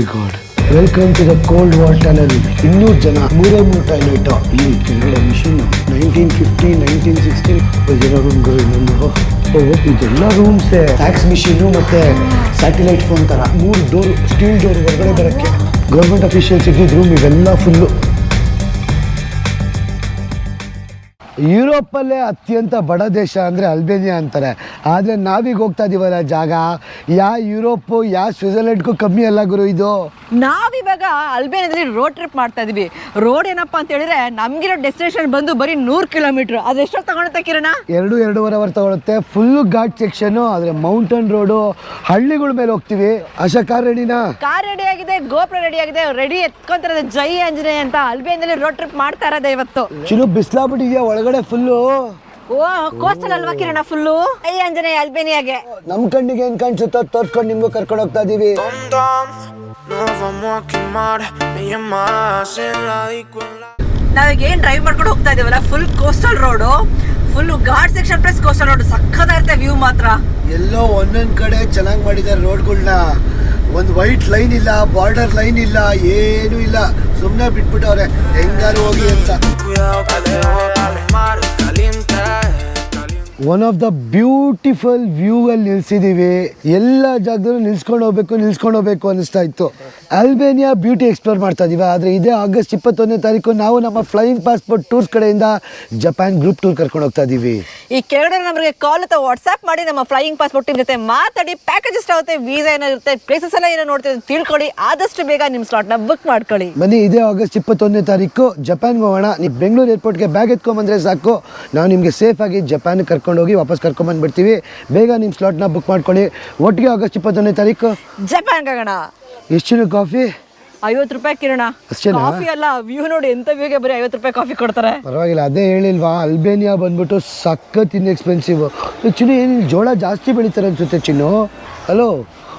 My god welcome to the cold war tunnel ಇನ್ನೂರು ಜನ ಮೂರೇ ಮೂರು ಟಾಯ್ಲೆಟ್ ಈ ಕೆಳಗಡೆ machine nineteen fifty nineteen sixty ಜನ ರೂಮ್ಗಳು ಇನ್ನೊಂದು. ಇದೆಲ್ಲ ರೂಮ್ಸ್ ಟ್ಯಾಕ್ಸ್ ಮಿಷಿನು ಮತ್ತೆ ಸ್ಯಾಟಲೈಟ್ ಫೋನ್ ತರ. ಮೂರು ಡೋರ್ ಸ್ಟೀಲ್ ಡೋರ್ ಹೊರಗಡೆ ಬರಕ್ಕೆ. ಗೌರ್ಮೆಂಟ್ ಅಫಿಷಿಯಲ್ಸ್ ಇದ್ದಿದ್ದು ರೂಮ್ ಇವೆಲ್ಲ ಫುಲ್ಲು ಯುರೋಪಲ್ಲೇ ಅತ್ಯಂತ ಬಡ ದೇಶ ಅಂದರೆ ಅಲ್ಬೇನಿಯಾ ಅಂತಾರೆ. ಆದರೆ ನಾವೀಗ ಹೋಗ್ತಾ ಇದೀವಲ್ಲ ಜಾಗ ಯಾ ಯುರೋಪು ಯಾ ಸ್ವಿಟ್ಜರ್ಲೆಂಡ್ಗೂ ಕಮ್ಮಿ ಅಲ್ಲ ಗುರು ಇದು? ನಾವಿವಾಗ ಅಲ್ಬೇನಿಯಾದಲ್ಲಿ ರೋಡ್ ಟ್ರಿಪ್ ಮಾಡ್ತಾ ಇದೀವಿ. ರೋಡ್ ಏನಪ್ಪಾ ಅಂತ ಹೇಳಿದ್ರೆ ನಮ್ಗಿರೋ ಡೆಸ್ಟಿನೇಷನ್ ಬಂದು ಬರೀ ನೂರು ಕಿಲೋಮೀಟರ್ ಅದೆಷ್ಟೋ ತಗೊಳುತ್ತೆ ಕಿರಣ? ಎರಡು ಎರಡೂವರೆ ಅವರ್ ತಗೊಳುತ್ತೆ. ಫುಲ್ಲು ಘಾಟ್ ಸೆಕ್ಷನ್ ಆದರೆ ಮೌಂಟೇನ್ ರೋಡು ಹಳ್ಳಿಗಳ ಮೇಲೆ ಹೋಗ್ತೀವಿ. ಆಶಾ ಕಾರ್ ರೆಡಿನಾ ಕಾರ್ ರೆಡಿ ಆಗಿದೆ ಗೋಪುರ ರೆಡಿ ಆಗಿದೆ. ರೆಡಿ ಎತ್ಕೊಂತಿರೋದು ಜೈ ಅಂಜನೇ ಅಂತ ಅಲ್ಬೇನಿಯಾದಲ್ಲಿ ರೋಡ್ ಟ್ರಿಪ್ ಮಾಡ್ತಾ ಇರೋದೇ ಇವತ್ತು. ಚಿರು ಬಿಸಿಲಾಗ್ಬಿಟ್ಟಿದ್ಯಾ ಒಳಗಡೆ? ಫುಲ್ಲು? ಓ ಕೋಸ್ಟಲ್ ಅಲ್ವಾ ಕಿರಣ ಫುಲ್ಲು? ಜೈ ಆಂಜನೇಯ ಅಲ್ಬೇನಿಯಾಗೆ. ನಮ್ ಕಣ್ಣಿಗೆ ಏನ್ ಕಾಣಿಸುತ್ತೋ ತೋರ್ಸ್ಕೊಂಡು ನಿಮ್ಗೂ ಕರ್ಕೊಂಡು ಹೋಗ್ತಾ ಇದೀವಿ. ನಾವೀಗ ಏನ್ ಡ್ರೈವ್ ಮಾಡ್ಕೊಂಡು ಹೋಗ್ತಾ ಇದೀವಲ್ಲ full coastal road full ghat section plus coastal road ಸಕ್ಕದಾಗಿರುತ್ತೆ view ಮಾತ್ರ. ಎಲ್ಲೋ ಒಂದೊಂದ್ ಕಡೆ ಚೆನ್ನಾಗಿ ಮಾಡಿದ್ದಾರೆ ರೋಡ್ಗಳನ್ನ ಒಂದು ವೈಟ್ ಲೈನ್ ಇಲ್ಲ ಬಾರ್ಡರ್ ಲೈನ್ ಇಲ್ಲ ಏನು ಇಲ್ಲ. ಸುಮ್ಮನೆ ಬಿಟ್ಬಿಟ್ಟವ್ರೆ. ಹೆಂಗಾರು ಹೋಗಿ ಅಂತ. One of the beautiful view ಅಲ್ಲಿ ನಿಲ್ಸಿದೀವಿ. ಎಲ್ಲ ಜಾಗದಲ್ಲೂ ನಿಲ್ಸ್ಕೊಂಡು ಹೋಗ್ಬೇಕು ನಿಲ್ಸ್ಕೊಂಡು ಹೋಗ್ಬೇಕು ಅನಿಸ್ತಾ ಇತ್ತು. ಅಲ್ಬೇನಿಯಾ ಬ್ಯೂಟಿ ಎಕ್ಸ್ಪ್ಲೋರ್ ಮಾಡ್ತಾ ಇದೀವಿ. ಆದರೆ ಇದೇ ಆಗಸ್ಟ್ ಇಪ್ಪತ್ತೊಂದನೇ ತಾರೀಕು ನಾವು ನಮ್ಮ ಫ್ಲೈಯಿಂಗ್ ಪಾಸ್ಪೋರ್ಟ್ ಟೂರ್ಸ್ ಕಡೆಯಿಂದ ಜಪಾನ್ ಗ್ರೂಪ್ ಟೂರ್ ಕರ್ಕೊಂಡು ಹೋಗ್ತಾ ಇದೀವಿ. ಈ ಕೆಳಗಡೆ ನಮಗೆ ಕಾಲ್ ಅಥವಾ ವಾಟ್ಸ್ಆಪ್ ಮಾಡಿ ನಮ್ಮ ಫ್ಲೈಯಿಂಗ್ ಪಾಸ್ಪೋರ್ಟ್ ಟೀಮ್ ಜೊತೆ ಮಾತಾಡಿ ಪ್ಯಾಕೇಜ್ ಎಷ್ಟಾಗುತ್ತೆ ವೀಸಾ ಏನಿರುತ್ತೆ ಪ್ಲೇಸಸ್ ಎಲ್ಲ ಏನೋ ನೋಡ್ತೀವಿ ತಿಳ್ಕೊಳ್ಳಿ. ಆದಷ್ಟು ಬೇಗ ನಿಮ್ಮ ಸ್ಲಾಟ್ನ ಬುಕ್ ಮಾಡ್ಕೊಳ್ಳಿ. ಬನ್ನಿ ಇದೇ ಆಗಸ್ಟ್ ಇಪ್ಪತ್ತೊಂದನೇ ತಾರೀಕು. ಜಪಾನ್ಗೆ ಹೋಗೋಣ. ನೀವು ಬೆಂಗಳೂರು ಏರ್ಪೋರ್ಟ್ಗೆ ಬ್ಯಾಗ್ ಎತ್ಕೊಂಬಂದ್ರೆ ಸಾಕು. ನಾವು ನಿಮಗೆ ಸೇಫಾಗಿ ಜಪಾನ್ ಕರ್ಕೊಂಡು ಹೋಗಿ ವಾಪಸ್ ಕರ್ಕೊಂಬಂದ್ಬಿಡ್ತೀವಿ. ಬೇಗ ನಿಮ್ಮ ಸ್ಲಾಟ್ನ ಬುಕ್ ಮಾಡ್ಕೊಳ್ಳಿ. ಒಟ್ಟಿಗೆ ಆಗಸ್ಟ್ ಇಪ್ಪತ್ತೊಂದನೇ ತಾರೀಕು. ಜಪಾನ್ ಆಗೋಣ ಎಷ್ಟು ಕಾಫಿ ಐವತ್ತು ರೂಪಾಯಿ ಕಿರಣ? ಕಾಫಿ ಅಲ್ಲ ವ್ಯೂ ನೋಡಿ ಎಂತ ವ್ಯೂಗೆ ಬರೀ ಐವತ್ತು ರೂಪಾಯಿ ಕಾಫಿ ಕೊಡ್ತಾರೆ. ಪರವಾಗಿಲ್ಲ ಅದೇ ಹೇಳಿಲ್ವಾ? ಅಲ್ಬೇನಿಯಾ ಬಂದ್ಬಿಟ್ಟು ಸಖತ್ ಇನ್ ಎಕ್ಸ್ಪೆನ್ಸಿವ್ ಚಿನ್ನು ಏನು ಜೋಳ ಜಾಸ್ತಿ ಬೆಳೀತಾರೆ ಅನ್ಸುತ್ತೆ Chinnu? Hello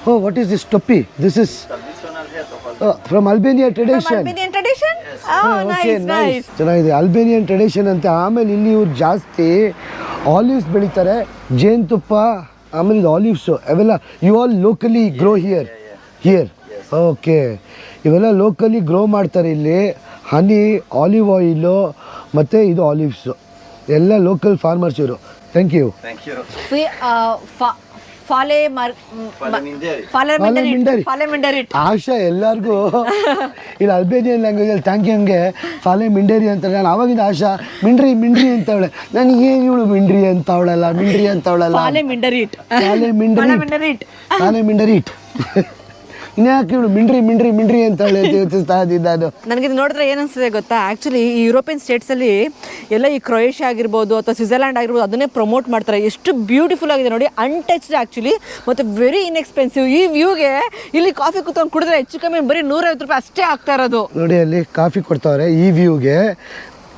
oh what is this ಟೊಪ್ಪಿ this is from Albania tradition okay nice nice ಚೆನ್ನಾಗಿದೆ. ಅಲ್ಬೇನಿಯನ್ ಟ್ರೆಡಿಷನ್ ಅಂತ. ಆಮೇಲೆ ಇಲ್ಲಿ ಇವ್ರು ಜಾಸ್ತಿ ಆಲಿವ್ಸ್ ಬೆಳೀತಾರೆ. ಜೇನುತುಪ್ಪ ಆಮೇಲೆ ಇದು ಆಲಿವ್ಸು ಅವೆಲ್ಲ you all locally grow here here okay ಇವೆಲ್ಲ ಲೋಕಲಿ ಗ್ರೋ ಮಾಡ್ತಾರೆ ಇಲ್ಲಿ. ಹನಿ ಆಲಿವ್ ಆಯಿಲು ಮತ್ತು ಇದು ಆಲಿವ್ಸು ಎಲ್ಲ ಲೋಕಲ್ ಫಾರ್ಮರ್ಸ್ ಇವರು. ಥ್ಯಾಂಕ್ ಯು ಫಾಲೆ ಮರ್ ಫಾಲೆ ಮಿಂಡರಿ. ಫಾಲೆ ಮಿಂಡರಿ ಆಶಾ ಎಲ್ಲರಿಗೂ. ಇಲ್ಲ ಅಲ್ಬೇನಿಯನ್ ಲ್ಯಾಂಗ್ವೇಜಲ್ಲಿ ಥ್ಯಾಂಕ್ ಯು ಹಂಗೆ. ಫಾಲೆ ಮಿಂಡೇರಿ ಅಂತ ನಾನು ಆವಾಗಿಂದ ಆಶಾ ಮಿಂಡ್ರಿ ಮಿಂಡ್ರಿ ಅಂತವಳೆ ನನಗೆ ಏನು ಇವಳು ಮಿಂಡ್ರಿ ಅಂತವಳಲ್ಲ ಮಿಂಡ್ರಿ ಅಂತವಳಲ್ಲ ಫಾಲೆ ಮಿಂಡರಿಟ್ ಫಾಲೆ ಮಿಂಡರಿ ಫಾಲೆ ಮಿಂಡರಿಟ್ ಫಾಲೆ ಮಿಂಡರಿ ಇನ್ಯಾಕೆ ಇವಳು ಮಿಂಡ್ರಿ ಮಿಂಡ್ರಿ ಮಿಂಡ್ರಿ ಅಂತ ಹೇಳಿ ಯೋಚಿಸ್ತಾ ಇದ್ದೀನಿ ಅದು. ನನಗೆ ಇದು ನೋಡಿದ್ರೆ ಏನು ಅನಿಸ್ತದೆ ಗೊತ್ತಾ? ಆ್ಯಕ್ಚುಲಿ ಈ ಯುರೋಪಿಯನ್ ಸ್ಟೇಟ್ಸಲ್ಲಿ ಎಲ್ಲ ಈ ಕ್ರೊಯೇಷಿಯಾ ಆಗಿರ್ಬೋದು ಅಥವಾ ಸ್ವಿಟ್ಜರ್ಲ್ಯಾಂಡ್ ಆಗಿರ್ಬೋದು ಅದನ್ನೇ ಪ್ರಮೋಟ್ ಮಾಡ್ತಾರೆ. ಎಷ್ಟು ಬ್ಯೂಟಿಫುಲ್ ಆಗಿದೆ ನೋಡಿ. ಅನ್ಟಚ್ಡ್ ಆ್ಯಕ್ಚುಲಿ ಮತ್ತು ವೆರಿ ಇನ್ಎಕ್ಸ್ಪೆನ್ಸಿವ್ ಈ ವ್ಯೂಗೆ ಇಲ್ಲಿ ಕಾಫಿ ಕುತ್ಕೊಂಡು ಕುಡಿದ್ರೆ ಹೆಚ್ಚು ಕಮ್ಮಿ ಬರೀ ನೂರೈವತ್ತು ರೂಪಾಯಿ ಅಷ್ಟೇ ಆಗ್ತಾ ಇರೋದು. ನೋಡಿ ಅಲ್ಲಿ ಕಾಫಿ ಕೊಡ್ತಾವ್ರೆ ಈ ವ್ಯೂಗೆ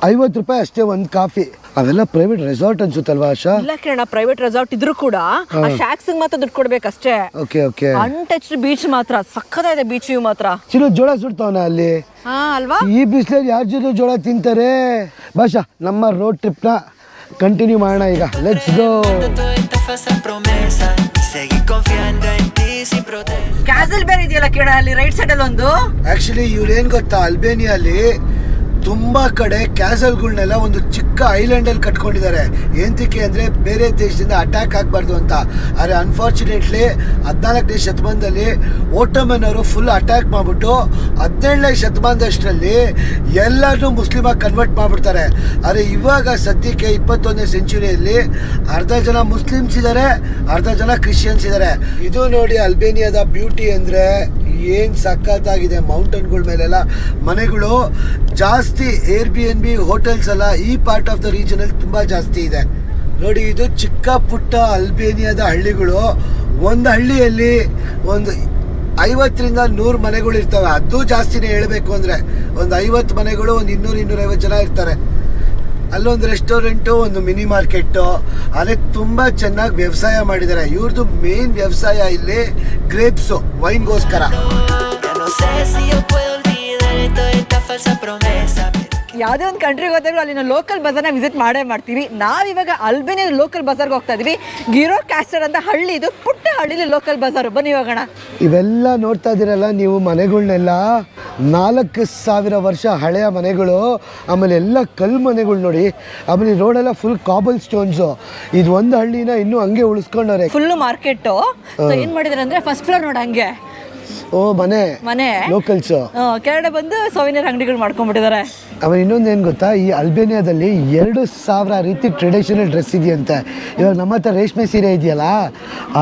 ಐವತ್ತು ರೂಪಾಯಿ ಅಷ್ಟೇ ಒಂದು ಕಾಫಿ. ಅವೆಲ್ಲ ಪ್ರೈವೇಟ್ ರೆಸಾರ್ಟ್ ಅನ್ಸುತ್ತಲ್ವಾ ಆಶಾ? ಇಲ್ಲ ಕಿರಣ ಪ್ರೈವೇಟ್ ರೆಸಾರ್ಟ್ ಇದ್ರೂ ಕೂಡ ಆ ಶಾಕ್ಸಿಗೆ ಮಾತ್ರ ದುಡ್ಡು ಕೊಡ್ಬೇಕಷ್ಟೇ. ಓಕೆ ಓಕೆ ಅನ್ಟಚ್ಡ್ ಬೀಚ್ ಮಾತ್ರ ಸಕ್ಕತ್ತಾಗಿದೆ ಬೀಚ್ ವ್ಯೂ ಮಾತ್ರ. ಚಿಲು ಜೋಳ ಸುಡ್ತಾವನ ಅಲ್ಲಿ? ಹಾ ಅಲ್ವಾ? ಈ ಬಿಸಿಲಲ್ಲಿ ಯಾರ ಜೊತೆ ಜೋಳ ತಿಂತಾರೆ? ಭಾಷಾ ನಮ್ಮ ರೋಡ್ ಟ್ರಿಪ್ನ ಕಂಟಿನ್ಯೂ ಮಾಡೋಣ ಈಗ. Let's go. ಕ್ಯಾಸಲ್ ಬೇರೆ ಇದೆಯಲ್ಲ ಕಿರಣ ಅಲ್ಲಿ ರೈಟ್ ಸೈಡ್ ಅಲ್ಲಿ ಒಂದು ಆ್ಯಕ್ಚುಲಿ ಏನ್ ಗೊತ್ತಾ ಅಲ್ಬೇನಿಯಲ್ಲಿ ತುಂಬ ಕಡೆ ಕ್ಯಾಸಲ್ಗಳ್ನೆಲ್ಲ ಒಂದು ಚಿಕ್ಕ ಐಲ್ಯಾಂಡಲ್ಲಿ ಕಟ್ಕೊಂಡಿದ್ದಾರೆ. ಎಂತಕ್ಕೆ ಅಂದರೆ ಬೇರೆ ದೇಶದಿಂದ ಅಟ್ಯಾಕ್ ಆಗಬಾರ್ದು ಅಂತ. ಆದರೆ ಅನ್ಫಾರ್ಚುನೇಟ್ಲಿ ಹದಿನಾಲ್ಕನೇ ಶತಮಾನದಲ್ಲಿ ಓಟಮನ್ ಅವರು ಫುಲ್ ಅಟ್ಯಾಕ್ ಮಾಡಿಬಿಟ್ಟು ಹದಿನೇಳನೇ ಶತಮಾನದಷ್ಟರಲ್ಲಿ ಎಲ್ಲರೂ ಮುಸ್ಲಿಮಾಗಿ ಕನ್ವರ್ಟ್ ಮಾಡ್ಬಿಡ್ತಾರೆ. ಆದರೆ ಇವಾಗ ಸದ್ಯಕ್ಕೆ ಇಪ್ಪತ್ತೊಂದನೇ ಸೆಂಚುರಿಯಲ್ಲಿ ಅರ್ಧ ಜನ ಮುಸ್ಲಿಮ್ಸ್ ಇದ್ದಾರೆ ಅರ್ಧ ಜನ ಕ್ರಿಶ್ಚಿಯನ್ಸ್ ಇದ್ದಾರೆ ಇದು ನೋಡಿ ಅಲ್ಬೇನಿಯಾದ ಬ್ಯೂಟಿ ಅಂದರೆ ಏನು ಸಖತ್ತಾಗಿದೆ ಮೌಂಟನ್ಗಳ ಮೇಲೆಲ್ಲ? ಮನೆಗಳು ಜಾಸ್ತಿ Airbnb hotels ಎಲ್ಲ ಈ ಪಾರ್ಟ್ ಆಫ್ ದ ರೀಜನಲ್ಲಿ ತುಂಬ ಜಾಸ್ತಿ ಇದೆ. ನೋಡಿ, ಇದು ಚಿಕ್ಕ ಪುಟ್ಟ ಅಲ್ಬೇನಿಯಾದ ಹಳ್ಳಿಗಳು. ಒಂದು ಹಳ್ಳಿಯಲ್ಲಿ ಒಂದು ಐವತ್ತರಿಂದ ನೂರು ಮನೆಗಳು ಇರ್ತವೆ ಅದು ಜಾಸ್ತಿನೇ ಹೇಳಬೇಕು ಅಂದರೆ, ಒಂದು ಐವತ್ತು ಮನೆಗಳು, ಒಂದು ಇನ್ನೂರು ಇನ್ನೂರೈವತ್ತು ಜನ ಇರ್ತಾರೆ. ಅಲ್ಲೊಂದು ರೆಸ್ಟೋರೆಂಟು ಒಂದು ಮಿನಿ ಮಾರ್ಕೆಟ್ಟು ಅದೇ ತುಂಬ ಚೆನ್ನಾಗಿ ವ್ಯವಸಾಯ ಮಾಡಿದ್ದಾರೆ. ಇವ್ರದ್ದು ಮೇನ್ ವ್ಯವಸಾಯ ಇಲ್ಲಿ ಗ್ರೇಪ್ಸು ವೈನ್ಗೋಸ್ಕರ ಯಾವುದೇ ಒಂದು ಕಂಟ್ರಿಗೆ ಹೋದಾಗಲೂ ಅಲ್ಲಿನ ಲೋಕಲ್ ಬಜಾರ್ನ ವಿಸಿಟ್ ಮಾಡೇ ಮಾಡ್ತೀವಿ. ನಾವಿವಾಗ ಅಲ್ಬೇನಿ ಲೋಕಲ್ ಬಜಾರ್ಗೆ ಹೋಗ್ತಾ ಇದೀವಿ. ಗಿರೋ ಕ್ಯಾಸ್ಟರ್ ಅಂತ ಹಳ್ಳಿ ಇದು ಪುಟ್ಟ ಹಳ್ಳಿಲಿ ಲೋಕಲ್ ಬಜಾರ್ ಬನ್ನಿ ಹೋಗೋಣ. ಇವೆಲ್ಲ ನೋಡ್ತಾ ಇದ್ದೀರಲ್ಲ ನೀವು ಮನೆಗಳನ್ನೆಲ್ಲ ನಾಲ್ಕು ಸಾವಿರ ವರ್ಷ ಹಳೆಯ ಮನೆಗಳು ಆಮೇಲೆ ಎಲ್ಲ ಕಲ್ಲು ಮನೆಗಳು ನೋಡಿ. ಆಮೇಲೆ ರೋಡೆಲ್ಲ ಫುಲ್ ಕಾಬಲ್ ಸ್ಟೋನ್ಸು ಇದು ಒಂದು ಹಳ್ಳಿನ ಇನ್ನೂ ಹಂಗೆ ಉಳಿಸ್ಕೊಂಡವ್ರೆ. ಫುಲ್ಲು ಮಾರ್ಕೆಟು ಸೊ ಏನು ಮಾಡಿದಾರೆ ಅಂದರೆ ಫಸ್ಟ್ ಫ್ಲೋರ್ ನೋಡ ಹಂಗೆ. ಓ ಮನೆ. ಮನೆ. ಲೋಕಲ್ಸ್ ಕೆಳಗಡೆ ಬಂದು ಸೋವಿನಿಯರ್ ಅಂಗಡಿಗಳು ಮಾಡ್ಕೊಂಡ್ಬಿಟ್ಟಿದ್ದಾರೆ. ಆಮೇಲೆ ಇನ್ನೊಂದು ಏನು ಗೊತ್ತಾ? ಈ ಅಲ್ಬೇನಿಯಾದಲ್ಲಿ ಎರಡು ಸಾವಿರ ರೀತಿ ಟ್ರೆಡಿಷನಲ್ ಡ್ರೆಸ್ ಇದೆಯಂತೆ. ಇವಾಗ ನಮ್ಮ ಹತ್ರ ರೇಷ್ಮೆ ಸೀರೆ ಇದೆಯಲ್ಲ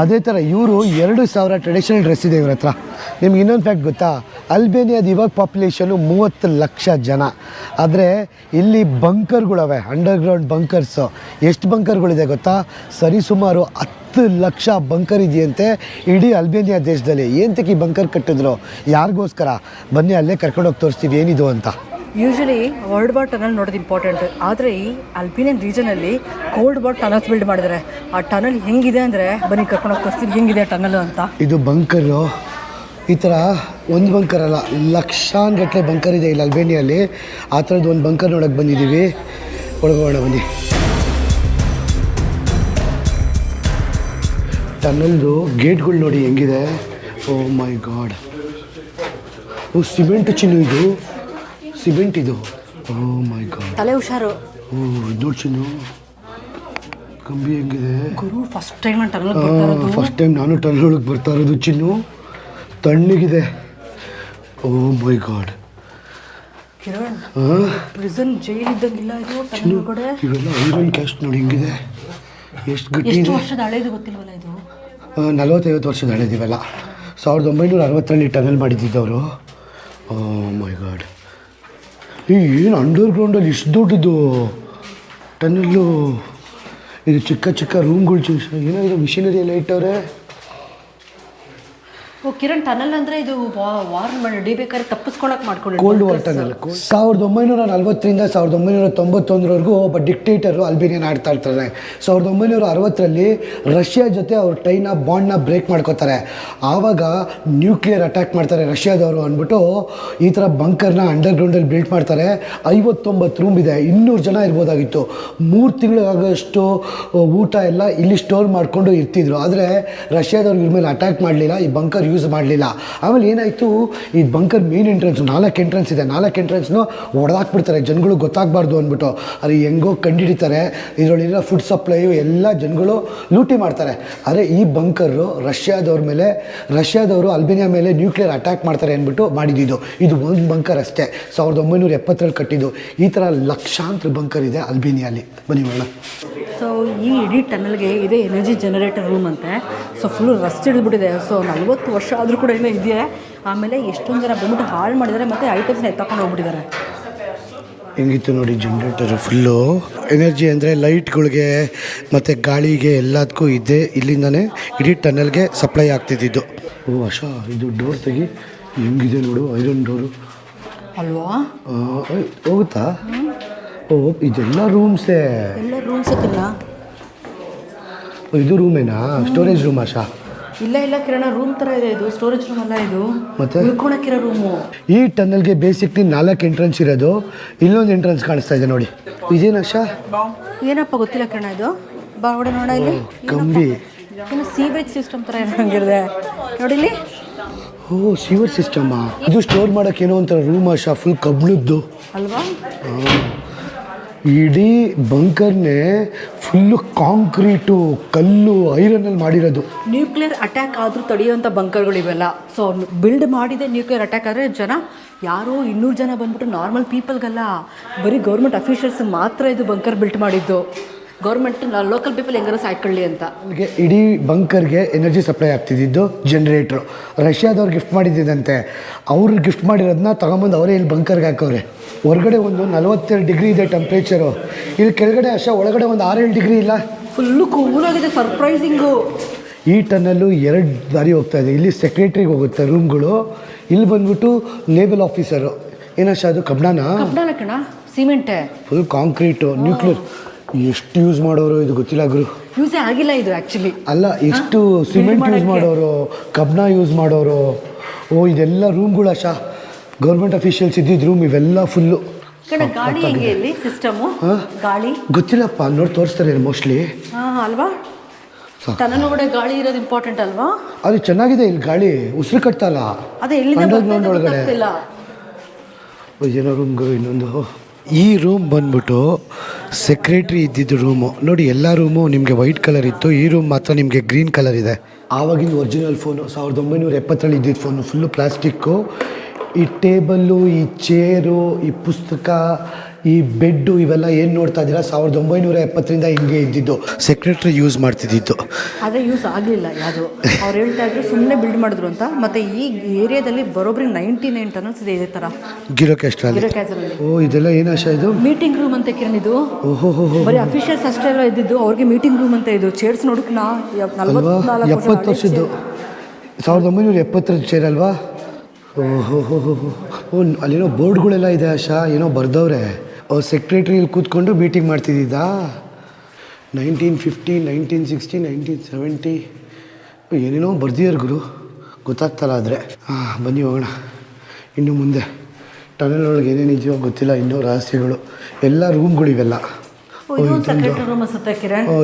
ಅದೇ ಥರ ಇವರು ಎರಡು ಸಾವಿರ ಟ್ರೆಡಿಷನಲ್ ಡ್ರೆಸ್ ಇದೆ ಇವ್ರ ಹತ್ರ. ನಿಮ್ಗೆ ಇನ್ನೊಂದು ಫ್ಯಾಕ್ಟ್ ಗೊತ್ತಾ? ಅಲ್ಬೇನಿಯಾದ ಇವಾಗ ಪಾಪ್ಯುಲೇಷನು ಮೂವತ್ತು ಲಕ್ಷ ಜನ. ಆದರೆ ಇಲ್ಲಿ ಬಂಕರ್ಗಳವೆ ಅಂಡರ್ಗ್ರೌಂಡ್ ಬಂಕರ್ಸು ಎಷ್ಟು ಬಂಕರ್ಗಳಿದೆ ಗೊತ್ತಾ? ಸರಿಸುಮಾರು ಹತ್ತು ಲಕ್ಷ ಬಂಕರ್ ಇದೆಯಂತೆ ಇಡೀ ಅಲ್ಬೇನಿಯಾ ದೇಶದಲ್ಲಿ. ಏನಂತಕ್ಕೆ ಈ ಬಂಕರ್ ಕಟ್ಟಿದ್ರು? ಯಾರಿಗೋಸ್ಕರ? ಬನ್ನಿ ಅಲ್ಲೇ ಕರ್ಕೊಂಡೋಗಿ ತೋರಿಸ್ತೀವಿ ಏನಿದು ಅಂತ. ಯೂಶಲಿ ವರ್ಲ್ಡ್ ವಾರ್ ಟನಲ್ ನೋಡೋದು ಇಂಪಾರ್ಟೆಂಟ್ ಆದರೆ ಈ ಅಲ್ಪಿನಿಯನ್ ರೀಜನಲ್ಲಿ ಕೋಲ್ಡ್ ವಾರ್ ಟನಲ್ಸ್ ಬಿಲ್ಡ್ ಮಾಡಿದ್ದಾರೆ ಆ ಟನಲ್ ಹೆಂಗಿದೆ ಅಂದರೆ ಬನ್ನಿ ಕರ್ಕೊಂಡು ಹೋಗಿ ತೋರಿಸ್ತೀವಿ ಹೆಂಗಿದೆ ಟನಲ್ ಅಂತ. ಇದು ಬಂಕರು ಈ ಥರ ಒಂದು ಬಂಕರ್ ಅಲ್ಲ ಲಕ್ಷಾನ್ಗಟ್ಟಲೆ ಬಂಕರ್ ಇದೆ ಇಲ್ಲಿ ಅಲ್ಬೇನಿಯಲ್ಲಿ ಆ ಥರದ್ದು ಒಂದು ಬಂಕರ್ ನೋಡೋಕ್ಕೆ ಬಂದಿದ್ದೀವಿ. ಒಳಗೋಣ ಬನ್ನಿ. ಟನಲ್ದು ಗೇಟ್ಗಳು ನೋಡಿ ಹೆಂಗಿದೆ. ಓ ಮೈ ಗಾಡ್ ಓ ಸಿಮೆಂಟ್ ಚಿನ್ನು ಇದು? ಸಿಮೆಂಟ್ ಇದು? ಓ ಮೈ ಗಾಡ್ ತಲೆ ಹುಷಾರು. ಓ ಇದು ನೋಡಿ ಚಿನ್ನು. ಕಂಬಿ ಹೆಂಗಿದೆ? ಗುರು ಫಸ್ಟ್ ಟೈಮ್ ನಾನು ಟನಲ್ ಬರ್ತಾ ಇರೋದು. ಫಸ್ಟ್ ಟೈಮ್ ನಾನು ಟನಲ್ ಒಳಗೆ ಬರ್ತಾ ಇರೋದು ಚಿನ್ನು. ತಣ್ಣಗಿದೆ. ಓ my god Kiran prison jail ಇದ್ದಂಗಿಲ್ಲ ಇದು ಟನಲ್ ಒಳಗಡೆ? ಇವೆಲ್ಲ ಐರನ್ ಕ್ಯಾಸ್ಟ್ ನೋಡಿ ಹೆಂಗಿದೆ? ಎಷ್ಟು ಗಟ್ಟಿ ಎಷ್ಟು ವರ್ಷದ ಹಳೇದು ಗೊತ್ತಿಲ್ವಲ್ಲ ಇದು? ನಲವತ್ತೈವತ್ತು ವರ್ಷದ ಹಳೆದಿವೆಲ್ಲ ಸಾವಿರದ ಒಂಬೈನೂರ ಅರವತ್ತರಲ್ಲಿ ಟನಲ್ ಮಾಡಿದ್ದಿದ್ದವರು. ಮೈ ಗಾಡ್. ಈ ಏನು ಅಂಡರ್ಗ್ರೌಂಡಲ್ಲಿ ಇಷ್ಟು ದೊಡ್ಡದು ಟನಲ್ಲು? ಇದು ಚಿಕ್ಕ ಚಿಕ್ಕ ರೂಮ್ಗಳು ಚೂಸ್ ಏನಾಗಿದೆ ಮಿಷಿನರಿ ಎಲ್ಲ ಇಟ್ಟವ್ರೆ? ಓ ಕಿರಣ್ ಟನಲ್ ಅಂದ್ರೆ ಇದು ವಾರ್ ಮಾಡಿ ಬೇಕಾದ್ರೆ ತಪ್ಪಿಸ್ಕೊಳಕ್ ಮಾಡ್ಕೊಂಡು ಕೋಲ್ಡ್ ವಾರ್ ಟನಲ್ ಸಾವಿರದ ಒಂಬೈನೂರ ನಲವತ್ತರಿಂದ ಸಾವಿರದ ಒಂಬೈನೂರ ತೊಂಬತ್ತೊಂದರವರೆಗೂ ಒಬ್ಬ ಡಿಕ್ಟೇಟರು ಅಲ್ಬೇನಿಯನ್ ಆಡ್ತಾ ಇರ್ತಾರೆ. ಸಾವಿರದ ಒಂಬೈನೂರ ಅರವತ್ತರಲ್ಲಿ ರಷ್ಯಾ ಜೊತೆ ಅವ್ರ ಟೈನ ಬಾಂಡ್ನ ಬ್ರೇಕ್ ಮಾಡ್ಕೋತಾರೆ. ಆವಾಗ ನ್ಯೂಕ್ಲಿಯರ್ ಅಟ್ಯಾಕ್ ಮಾಡ್ತಾರೆ ರಷ್ಯಾದವರು ಅಂದ್ಬಿಟ್ಟು ಈ ಥರ ಬಂಕರ್ನ ಅಂಡರ್ಗ್ರೌಂಡಲ್ಲಿ ಬಿಲ್ಡ್ ಮಾಡ್ತಾರೆ. ಐವತ್ತೊಂಬತ್ತು ರೂಮ್ ಇದೆ ಇನ್ನೂರು ಜನ ಇರ್ಬೋದಾಗಿತ್ತು. ಮೂರು ತಿಂಗಳಾಗೋಷ್ಟು ಊಟ ಎಲ್ಲ ಇಲ್ಲಿ ಸ್ಟೋರ್ ಮಾಡಿಕೊಂಡು ಇರ್ತಿದ್ರು. ಆದರೆ ರಷ್ಯಾದವ್ರು ಇವ್ರ ಮೇಲೆ ಅಟ್ಯಾಕ್ ಮಾಡಲಿಲ್ಲ. ಈ ಬಂಕರ್ ಯೂಸ್ ಮಾಡಲಿಲ್ಲ. ಆಮೇಲೆ ಏನಾಯಿತು, ಈ ಬಂಕರ್ ಮೇನ್ ಎಂಟ್ರೆನ್ಸ್ ನಾಲ್ಕು ಎಂಟ್ರೆನ್ಸ್ ಇದೆ. ನಾಲ್ಕು ಎಂಟ್ರೆನ್ಸ್ನು ಹೊಡೆದಾಕ್ಬಿಡ್ತಾರೆ ಜನಗಳು ಗೊತ್ತಾಗಬಾರ್ದು ಅಂದ್ಬಿಟ್ಟು. ಅದು ಹೆಂಗೋ ಕಂಡುಹಿಡಿತಾರೆ ಇದರೊಳಗಿರೋ ಫುಡ್ ಸಪ್ಲೈ ಎಲ್ಲ ಜನಗಳು ಲೂಟಿ ಮಾಡ್ತಾರೆ. ಆದರೆ ಈ ಬಂಕರು ರಷ್ಯಾದವ್ರ ಮೇಲೆ, ರಷ್ಯಾದವರು ಅಲ್ಬೇನಿಯಾ ಮೇಲೆ ನ್ಯೂಕ್ಲಿಯರ್ ಅಟ್ಯಾಕ್ ಮಾಡ್ತಾರೆ ಅಂದ್ಬಿಟ್ಟು ಮಾಡಿದ್ದು ಇದು. ಒಂದು ಬಂಕರ್ ಅಷ್ಟೇ. ಸಾವಿರದ ಒಂಬೈನೂರ ಎಪ್ಪತ್ತರಲ್ಲಿ ಕಟ್ಟಿದ್ದು. ಈ ಥರ ಲಕ್ಷಾಂತರ ಬಂಕರ್ ಇದೆ ಅಲ್ಬೇನಿಯಲ್ಲಿ ಬನ್ನಿ ಮೇಡಮ್ ಸೊ ಈ ಇಡೀ ಟನಲ್ಗೆ ಇದೇ ಎನರ್ಜಿ ಜನರೇಟರ್ ರೂಮ್ ಅಂತೆ. ಸೊ ಫುಲ್ ರಸ್ಟ್ ಹಿಡಿದ್ಬಿಟ್ಟಿದೆ. ಸೊ ನಲ್ವತ್ತು ವರ್ಷ ಆದರೂ ಕೂಡ ಇನ್ನೂ ಇದೆಯೇ? ಆಮೇಲೆ ಎಷ್ಟೊಂದು ಜನ ಬಂದ್ಬಿಟ್ಟು ಹಾಳು ಮಾಡಿದ್ದಾರೆ ಮತ್ತು ಐಟಮ್ಸ್ನ ಎತ್ತಕೊಂಡು ಹೋಗ್ಬಿಟ್ಟಿದ್ದಾರೆ. ಹೆಂಗಿತ್ತು ನೋಡಿ ಜನ್ರೇಟರು ಫುಲ್ಲು ಎನರ್ಜಿ ಅಂದರೆ ಲೈಟ್ಗಳಿಗೆ ಮತ್ತು ಗಾಳಿಗೆ ಎಲ್ಲದಕ್ಕೂ ಇದೆ ಇಲ್ಲಿಂದನೇ ಇಡೀ ಟನಲ್ಗೆ ಸಪ್ಲೈ ಆಗ್ತಿದ್ದಿದ್ದು. ಓ ಅಶಾ ಇದು ಡೋರ್ ತೆಗಿ ಹೆಂಗಿದೆ ನೋಡು ಐರನ್ ಡೋರು ಅಲ್ವಾ? ಹೋಗುತ್ತಾ? ಓ ಇದೆಲ್ಲ ರೂಮ್ಸೇ ಎಲ್ಲ ರೂಮ್ಸ್ ಹಾಕಿಲ್ಲ ಇದು ರೂಮೇನಾ ಸ್ಟೋರೇಜ್ ರೂಮ್ ಆಶಾ ಇಲ್ಲ ಇಲ್ಲ ಕಿರಣ ರೂಮ್ ತರ ಇದೆ ಇದು. ಸ್ಟೋರೇಜ್ ರೂಮ್ ಅಲ್ಲ ಇದು. ಮತ್ತೆ? ಉಳ್ಕೊಳಕ್ಕಿರೋ ರೂಮು ಈ ಟನಲ್ಗೆ ಬೇಸಿಕ್ಲಿ ನಾಲ್ಕು ಎಂಟ್ರೆನ್ಸ್ ಇರೋದು. ಇಲ್ಲೊಂದು ಎಂಟ್ರೆನ್ಸ್ ಕಾಣಿಸ್ತಾ ಇದೆ ನೋಡಿ. ಆಶಾ ಏನಪ್ಪ ಗೊತ್ತಿಲ್ಲ ಕಿರಣ ಇದು? ಬಾ ನೋಡ ಇಲ್ಲಿ. ಕಂಬಿ. ಏನು ಸೀವೇಜ್ ಸಿಸ್ಟಮ್ ತರ ಥರ ನೋಡಿ ಇಲ್ಲಿ. ಓ ಸೀವರ್ ಸಿಸ್ಟಮ್ ಇದು ಸ್ಟೋರ್ ಮಾಡೋಕೆ ಏನೋ ಒಂಥರ ರೂಮ್ ಆಶಾ ಫುಲ್ ಕಬ್ಬಿಣದ್ದು. ಅಲ್ವಾ? ಇಡೀ ಬಂಕರ್ನೇ ಫುಲ್ಲು ಕಾಂಕ್ರೀಟು ಕಲ್ಲು ಐರನ್ನಲ್ಲಿ ಮಾಡಿರೋದು. ನ್ಯೂಕ್ಲಿಯರ್ ಅಟ್ಯಾಕ್ ಆದರೂ ತಡೆಯುವಂಥ ಬಂಕರ್ಗಳು ಇವೆಲ್ಲ ಸೊ ಬಿಲ್ಡ್ ಮಾಡಿದೆ ನ್ಯೂಕ್ಲಿಯರ್ ಅಟ್ಯಾಕ್ ಆದರೆ ಜನ, ಯಾರೋ ಇನ್ನೂರು ಜನ ಬಂದ್ಬಿಟ್ಟು ನಾರ್ಮಲ್ ಪೀಪಲ್ಗೆಲ್ಲ ಬರೀ ಗೌರ್ಮೆಂಟ್ ಅಫಿಷಿಯಲ್ಸ್ ಮಾತ್ರ ಇದು ಬಂಕರ್ ಬಿಲ್ಟ್ ಮಾಡಿದ್ದು. ಗೌರ್ಮೆಂಟ್ ಲೋಕಲ್ ಪೀಪಲ್ ಹೆಂಗಾರು ಸಾಯ್ಕೊಳ್ಳಿ ಅಂತ. ಅವ್ರಿಗೆ ಇಡೀ ಬಂಕರ್ಗೆ ಎನರ್ಜಿ ಸಪ್ಲೈ ಆಗ್ತಿದ್ದಿದ್ದು ಜನ್ರೇಟ್ರು ರಷ್ಯಾದವ್ರು ಗಿಫ್ಟ್ ಮಾಡಿದ್ದಂತೆ ಅವ್ರು ಗಿಫ್ಟ್ ಮಾಡಿರೋದನ್ನ ತಗೊಂಬಂದು ಅವರೇ ಇಲ್ಲಿ ಬಂಕರ್ಗೆ ಹಾಕೋರೆ ಹೊರಗಡೆ ಒಂದು ನಲವತ್ತೆರಡು ಡಿಗ್ರಿ ಇದೆ ಟೆಂಪ್ರೇಚರು ಇಲ್ಲಿ ಕೆಳಗಡೆ ಅಷ್ಟೇ ಒಳಗಡೆ ಒಂದು ಆರೇಳು ಡಿಗ್ರಿ ಇಲ್ಲ. ಫುಲ್ಲು ಕೂಲಾಗಿದೆ ಸರ್ಪ್ರೈಸಿಂಗು ಈ ಟನ್ನಲ್ಲು ಎರಡು ದಾರಿ ಹೋಗ್ತಾ ಇದೆ. ಇಲ್ಲಿ ಸೆಕ್ರೆಟ್ರಿಗೆ ಹೋಗುತ್ತೆ ರೂಮ್ಗಳು ಇಲ್ಲಿ ಬಂದ್ಬಿಟ್ಟು ಲೇಬಲ್ ಆಫೀಸರು ಏನಷ್ಟ ಅದು ಕಬ್ಬಣನ ಕಬ್ಬಣ ಕಣ? ಸಿಮೆಂಟೇ ಫುಲ್ ಕಾಂಕ್ರೀಟು ನ್ಯೂಕ್ಲಿಯರ್ ಎಷ್ಟು ಯೂಸ್ ಮಾಡೋರು ಇದು ಗೊತ್ತಿಲ್ಲ ಗುರು. ಯೂಸೇ ಆಗಿಲ್ಲ ಇದು ಆ್ಯಕ್ಚುಲಿ ಅಲ್ಲ ಎಷ್ಟು ಸಿಮೆಂಟ್ ಯೂಸ್? ಮಾಡೋರು ಕಬ್ಣ ಯೂಸ್ ಮಾಡೋರು ಓ ಇದೆಲ್ಲ ರೂಮ್ಗಳ ಶಾ ಗೌರ್ಮೆಂಟ್ ಅಫಿಷಿಯಲ್ಸ್ ಇದ್ದಿದ್ದು ರೂಮ್ ಇವೆಲ್ಲ ಫುಲ್ಲು ಗಾಳಿ ಹೆಂಗೆ ಇಲ್ಲಿ ಸಿಸ್ಟಮು ಗಾಳಿ? ಗೊತ್ತಿಲ್ಲಪ್ಪ ನೋಡಿ ತೋರಿಸ್ತಾರೆ ಮೋಸ್ಟ್ಲಿ ಹಾ ಅಲ್ವಾ? ಟನಲ್ ಗಾಳಿ ಇರೋದು ಇಂಪಾರ್ಟೆಂಟ್ ಅಲ್ವಾ? ಅದು ಚೆನ್ನಾಗಿದೆ ಇಲ್ಲಿ ಗಾಳಿ ಉಸಿರು ಕಟ್ತಲ್ಲ. ಅದೇ ಅಂಡರ್ಗ್ರೌಂಡ್ ಒಳಗಡೆ. ಏನೋ ಇನ್ನೊಂದು. ಈ ರೂಮ್ ಬಂದ್ಬಿಟ್ಟು ಸೆಕ್ರೆಟ್ರಿ ಇದ್ದಿದ್ದು ರೂಮು ನೋಡಿ, ಎಲ್ಲ ರೂಮು ನಿಮಗೆ ವೈಟ್ ಕಲರ್ ಇತ್ತು. ಈ ರೂಮ್ ಮಾತ್ರ ನಿಮಗೆ ಗ್ರೀನ್ ಕಲರ್ ಇದೆ. ಆವಾಗಿನ ಒರಿಜಿನಲ್ ಫೋನು ಸಾವಿರದ ಒಂಬೈನೂರ ಎಪ್ಪತ್ತರಲ್ಲಿ ಇದ್ದಿದ್ದು ಫೋನು ಫುಲ್ಲು ಪ್ಲಾಸ್ಟಿಕ್ಕು ಈ ಟೇಬಲ್ಲು ಈ ಚೇರು ಈ ಪುಸ್ತಕ ಈ ಬೆಡ್ಡು ಇವೆಲ್ಲ ಏನು ನೋಡ್ತಾ ಇದ್ದೀರಾ? ಸಾವಿರದ ಒಂಬೈನೂರ ಎಪ್ಪತ್ತರಿಂದ ಹಿಂಗೆ ಇದ್ದಿದ್ದು. ಸೆಕ್ರೆಟ್ರಿ ಯೂಸ್ ಮಾಡ್ತಿದ್ದಿದ್ದು. ಆದರೆ ಯೂಸ್ ಆಗಲಿಲ್ಲ ಯಾವುದು? ಅವ್ರು ಹೇಳ್ತಾ ಇದ್ರು ಸುಮ್ಮನೆ ಬಿಲ್ಡ್ ಮಾಡಿದ್ರು ಅಂತ. ಮತ್ತೆ ಈ ಏರಿಯಾದಲ್ಲಿ ಬರೋಬ್ರಿ ನೈಂಟಿ ನೈನ್ ಟನಲ್ಸ್ ಇದೆ ಇದೇ ಥರ ಗಿರೋ ಕ್ಯಾಸ್ಟ್ರಲ್ಲಿ ಕ್ಯಾಸರಲ್ಲಿ ಓ ಇದೆಲ್ಲ ಏನು ಆಶಾ ಇದು? ಮೀಟಿಂಗ್ ರೂಮ್ ಅಂತ ಕಿರಣ್ ಇದು. ಓಹೋ ಹೋ ಹೋ ಬರೀ ಅಫಿಷಿಯಲ್ಸ್ ಅಷ್ಟೇ ಇದ್ದಿದ್ದು ಅವ್ರಿಗೆ ಮೀಟಿಂಗ್ ರೂಮ್ ಅಂತ ಇದು. ಚೇರ್ಸ್ ನೋಡಕ್ಕೆ ನಾ ಅಲ್ವಾ? ಎಪ್ಪತ್ತು ವರ್ಷದ್ದು. ಸಾವಿರದ ಒಂಬೈನೂರ ಎಪ್ಪತ್ತರ ಚೇರ್ ಅಲ್ವಾ? ಓಹೋ ಹೋ ಹೋ ಹೋ ಓ ಅಲ್ಲೇನೋ ಬೋರ್ಡ್ಗಳೆಲ್ಲ ಇದೆ ಆಶಾ. ಏನೋ ಬರ್ದವ್ರೆ. ಓ ಸೆಕ್ರೆಟ್ರಿಯಲ್ಲಿ ಕೂತ್ಕೊಂಡು meeting ಮಾಡ್ತಿದ್ದಿದ್ದ nineteen fifty nineteen sixty nineteen seventy ಏನೇನೋ ಬರ್ದಿಯರ್ ಗುರು. ಗೊತ್ತಾಗ್ತಲ್ಲ ಆದರೆ. ಹಾಂ ಬನ್ನಿ ಹೋಗೋಣ. ಇನ್ನು ಮುಂದೆ. ಟನಲ್ ಒಳಗೆ ಏನೇನಿದೆಯೋ ಗೊತ್ತಿಲ್ಲ ಇನ್ನೂ ರಹಸ್ಯಗಳು. ಎಲ್ಲ ರೂಮ್ಗಳಿವೆಲ್ಲ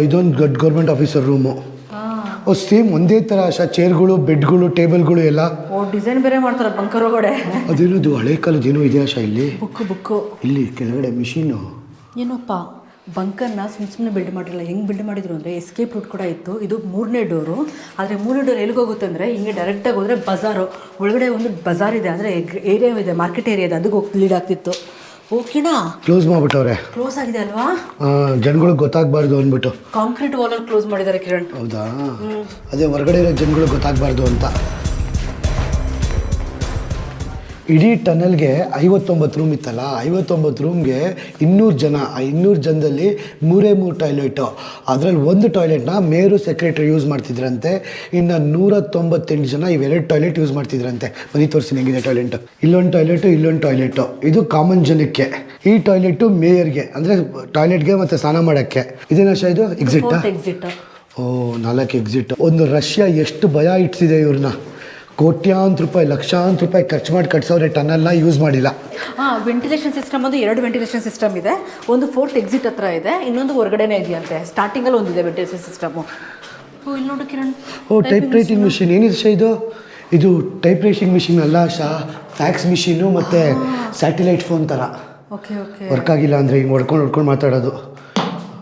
ಇದೊಂದು ದೊಡ್ಡ ಗೌರ್ಮೆಂಟ್ ಆಫೀಸರ್ ರೂಮು ಸೇಮ್ ಒಂದೇ ಥರ ಆಶಾ ಚೇರ್ಗಳು ಬೆಡ್ಗಳು ಟೇಬಲ್ಗಳು ಎಲ್ಲ. ಓ ಡಿಸೈನ್ ಬೇರೆ ಮಾಡ್ತಾರೆ ಬಂಕರ್ ಒಳಗಡೆ. ಅದೇನದು ಹಳೆ ಕಾಲದ ಏನೋ ಇದೆ ಆಶಾ ಇಲ್ಲಿ? Book book. ಇಲ್ಲಿ ಕೆಳಗಡೆ ಮಿಷಿನು ಏನಪ್ಪ ಬಂಕರ್ನ ಸುಮ್ಮನೆ ಸುಮ್ಮನೆ ಬಿಲ್ಡ್ ಮಾಡಿರಲ್ಲ ಹೆಂಗೆ ಬಿಲ್ಡ್ ಮಾಡಿದ್ರು ಅಂದರೆ ಎಸ್ಕೇಪ್ ರೂಟ್ ಕೂಡ ಇತ್ತು. ಇದು ಮೂರನೇ ಡೋರು ಆದರೆ ಮೂರನೇ ಡೋರ್ ಎಲ್ಲಿಗೆ ಹೋಗುತ್ತೆ ಅಂದರೆ ಹಿಂಗೆ ಡೈರೆಕ್ಟಾಗಿ ಹೋದರೆ ಬಜಾರು. ಒಳಗಡೆ ಒಂದು ಬಜಾರ್ ಇದೆ ಅಂದರೆ ಏರಿಯಾ ಇದೆ ಮಾರ್ಕೆಟ್ ಏರಿಯಾ ಇದೆ ಅದಕ್ಕೆ ಹೋಗಿ ಲೀಡ್ ಆಗ್ತಿತ್ತು. ಓಕೆನಾ? ಕ್ಲೋಸ್ ಮಾಡ್ಬಿಟ್ಟವ್ರೆ. ಕ್ಲೋಸ್ ಆಗಿದೆ ಅಲ್ವಾ? ಜನಗಳಿಗೆ ಗೊತ್ತಾಗಬಾರ್ದು ಅಂದ್ಬಿಟ್ಟು. ಕಾಂಕ್ರೀಟ್ ವಾಲಲ್ಲಿ ಕ್ಲೋಸ್ ಮಾಡಿದ್ದಾರೆ ಕಿರಣ್. ಹೌದಾ? ಅದೇ ಹೊರಗಡೆ ಇರೋ ಜನಗಳಿಗೆ ಗೊತ್ತಾಗಬಾರ್ದು ಅಂತ. ಇಡೀ ಟನಲ್ಗೆ ಐವತ್ತೊಂಬತ್ತು ರೂಮ್ ಇತ್ತಲ್ಲ? ಐವತ್ತೊಂಬತ್ತು ರೂಮ್ಗೆ ಇನ್ನೂರು ಜನ ಆ ಇನ್ನೂರು ಜನದಲ್ಲಿ ಮೂರೇ ಮೂರು ಟಾಯ್ಲೆಟು ಅದರಲ್ಲಿ ಒಂದು ಟಾಯ್ಲೆಟ್ನ ಮೇರು ಸೆಕ್ರೆಟರಿ ಯೂಸ್ ಮಾಡ್ತಿದ್ರಂತೆ. ಇನ್ನು ನೂರ ತೊಂಬತ್ತೆಂಟು ಜನ ಇವೆರಡು ಟಾಯ್ಲೆಟ್ ಯೂಸ್ ಮಾಡ್ತಿದ್ರಂತೆ. ಬರೀ ತೋರಿಸಿ ಹೆಂಗಿದೆ ಟಾಯ್ಲೆಟ್ ಇಲ್ಲೊಂದು ಟಾಯ್ಲೆಟು ಇಲ್ಲೊಂದು ಟಾಯ್ಲೆಟು ಇದು ಕಾಮನ್ ಜನಕ್ಕೆ. ಈ ಟಾಯ್ಲೆಟು ಮೇಯರ್ಗೆ ಅಂದರೆ ಟಾಯ್ಲೆಟ್ಗೆ ಮತ್ತು ಸ್ನಾನ ಮಾಡೋಕ್ಕೆ. ಇದೇನ ಇದು? ಎಕ್ಸಿಟ್ಟಾ ಫೋರ್ತ್ ಎಕ್ಸಿಟ್ ಓ ನಾಲ್ಕು ಎಕ್ಸಿಟ್ ಒಂದು ರಷ್ಯಾ ಎಷ್ಟು ಭಯ ಇಟ್ಸಿದೆ ಇವ್ರನ್ನ. ಕೋಟ್ಯಾಂತರ ರೂಪಾಯಿ ಲಕ್ಷಾಂತರ ರೂಪಾಯಿ ಖರ್ಚು ಮಾಡಿ ಕಟ್ಸೋರೆ ಟನಲ್ನ ಯೂಸ್ ಮಾಡಿಲ್ಲ. ಹಾಂ ವೆಂಟಿಲೇಷನ್ ಸಿಸ್ಟಮ್ ಒಂದು ಎರಡು ವೆಂಟಿಲೇಷನ್ ಸಿಸ್ಟಮ್ ಇದೆ. ಒಂದು ಫೋರ್ತ್ ಎಕ್ಸಿಟ್ ಹತ್ರ ಇದೆ. ಇನ್ನೊಂದು ಹೊರಗಡೆನೇ ಇದೆಯಂತೆ. ಸ್ಟಾರ್ಟಿಂಗಲ್ಲಿ ಒಂದಿದೆ ವೆಂಟಿಲೇಷನ್ ಸಿಸ್ಟಮು ಓ ಇಲ್ಲಿ ನೋಡು ಕಿರಣ್. ಓ ಟೈಪ್ ರೈಟಿಂಗ್ ಮಿಷಿನ್ ಏನಿದೆ ಶಾ ಇದು? ಇದು ಟೈಪ್ ರೈಟಿಂಗ್ ಮಿಷಿನ್ ಅಲ್ಲ ಶಾ. ಫ್ಯಾಕ್ಸ್ ಮಿಷಿನು ಮತ್ತು ಸ್ಯಾಟಿಲೈಟ್ ಫೋನ್ ಥರ ಓಕೆ ಓಕೆ ವರ್ಕ್ ಆಗಿಲ್ಲ ಅಂದರೆ ಹಿಂಗೆ ಹೊಡ್ಕೊಂಡು ಹೊಡ್ಕೊಂಡು ಮಾತಾಡೋದು.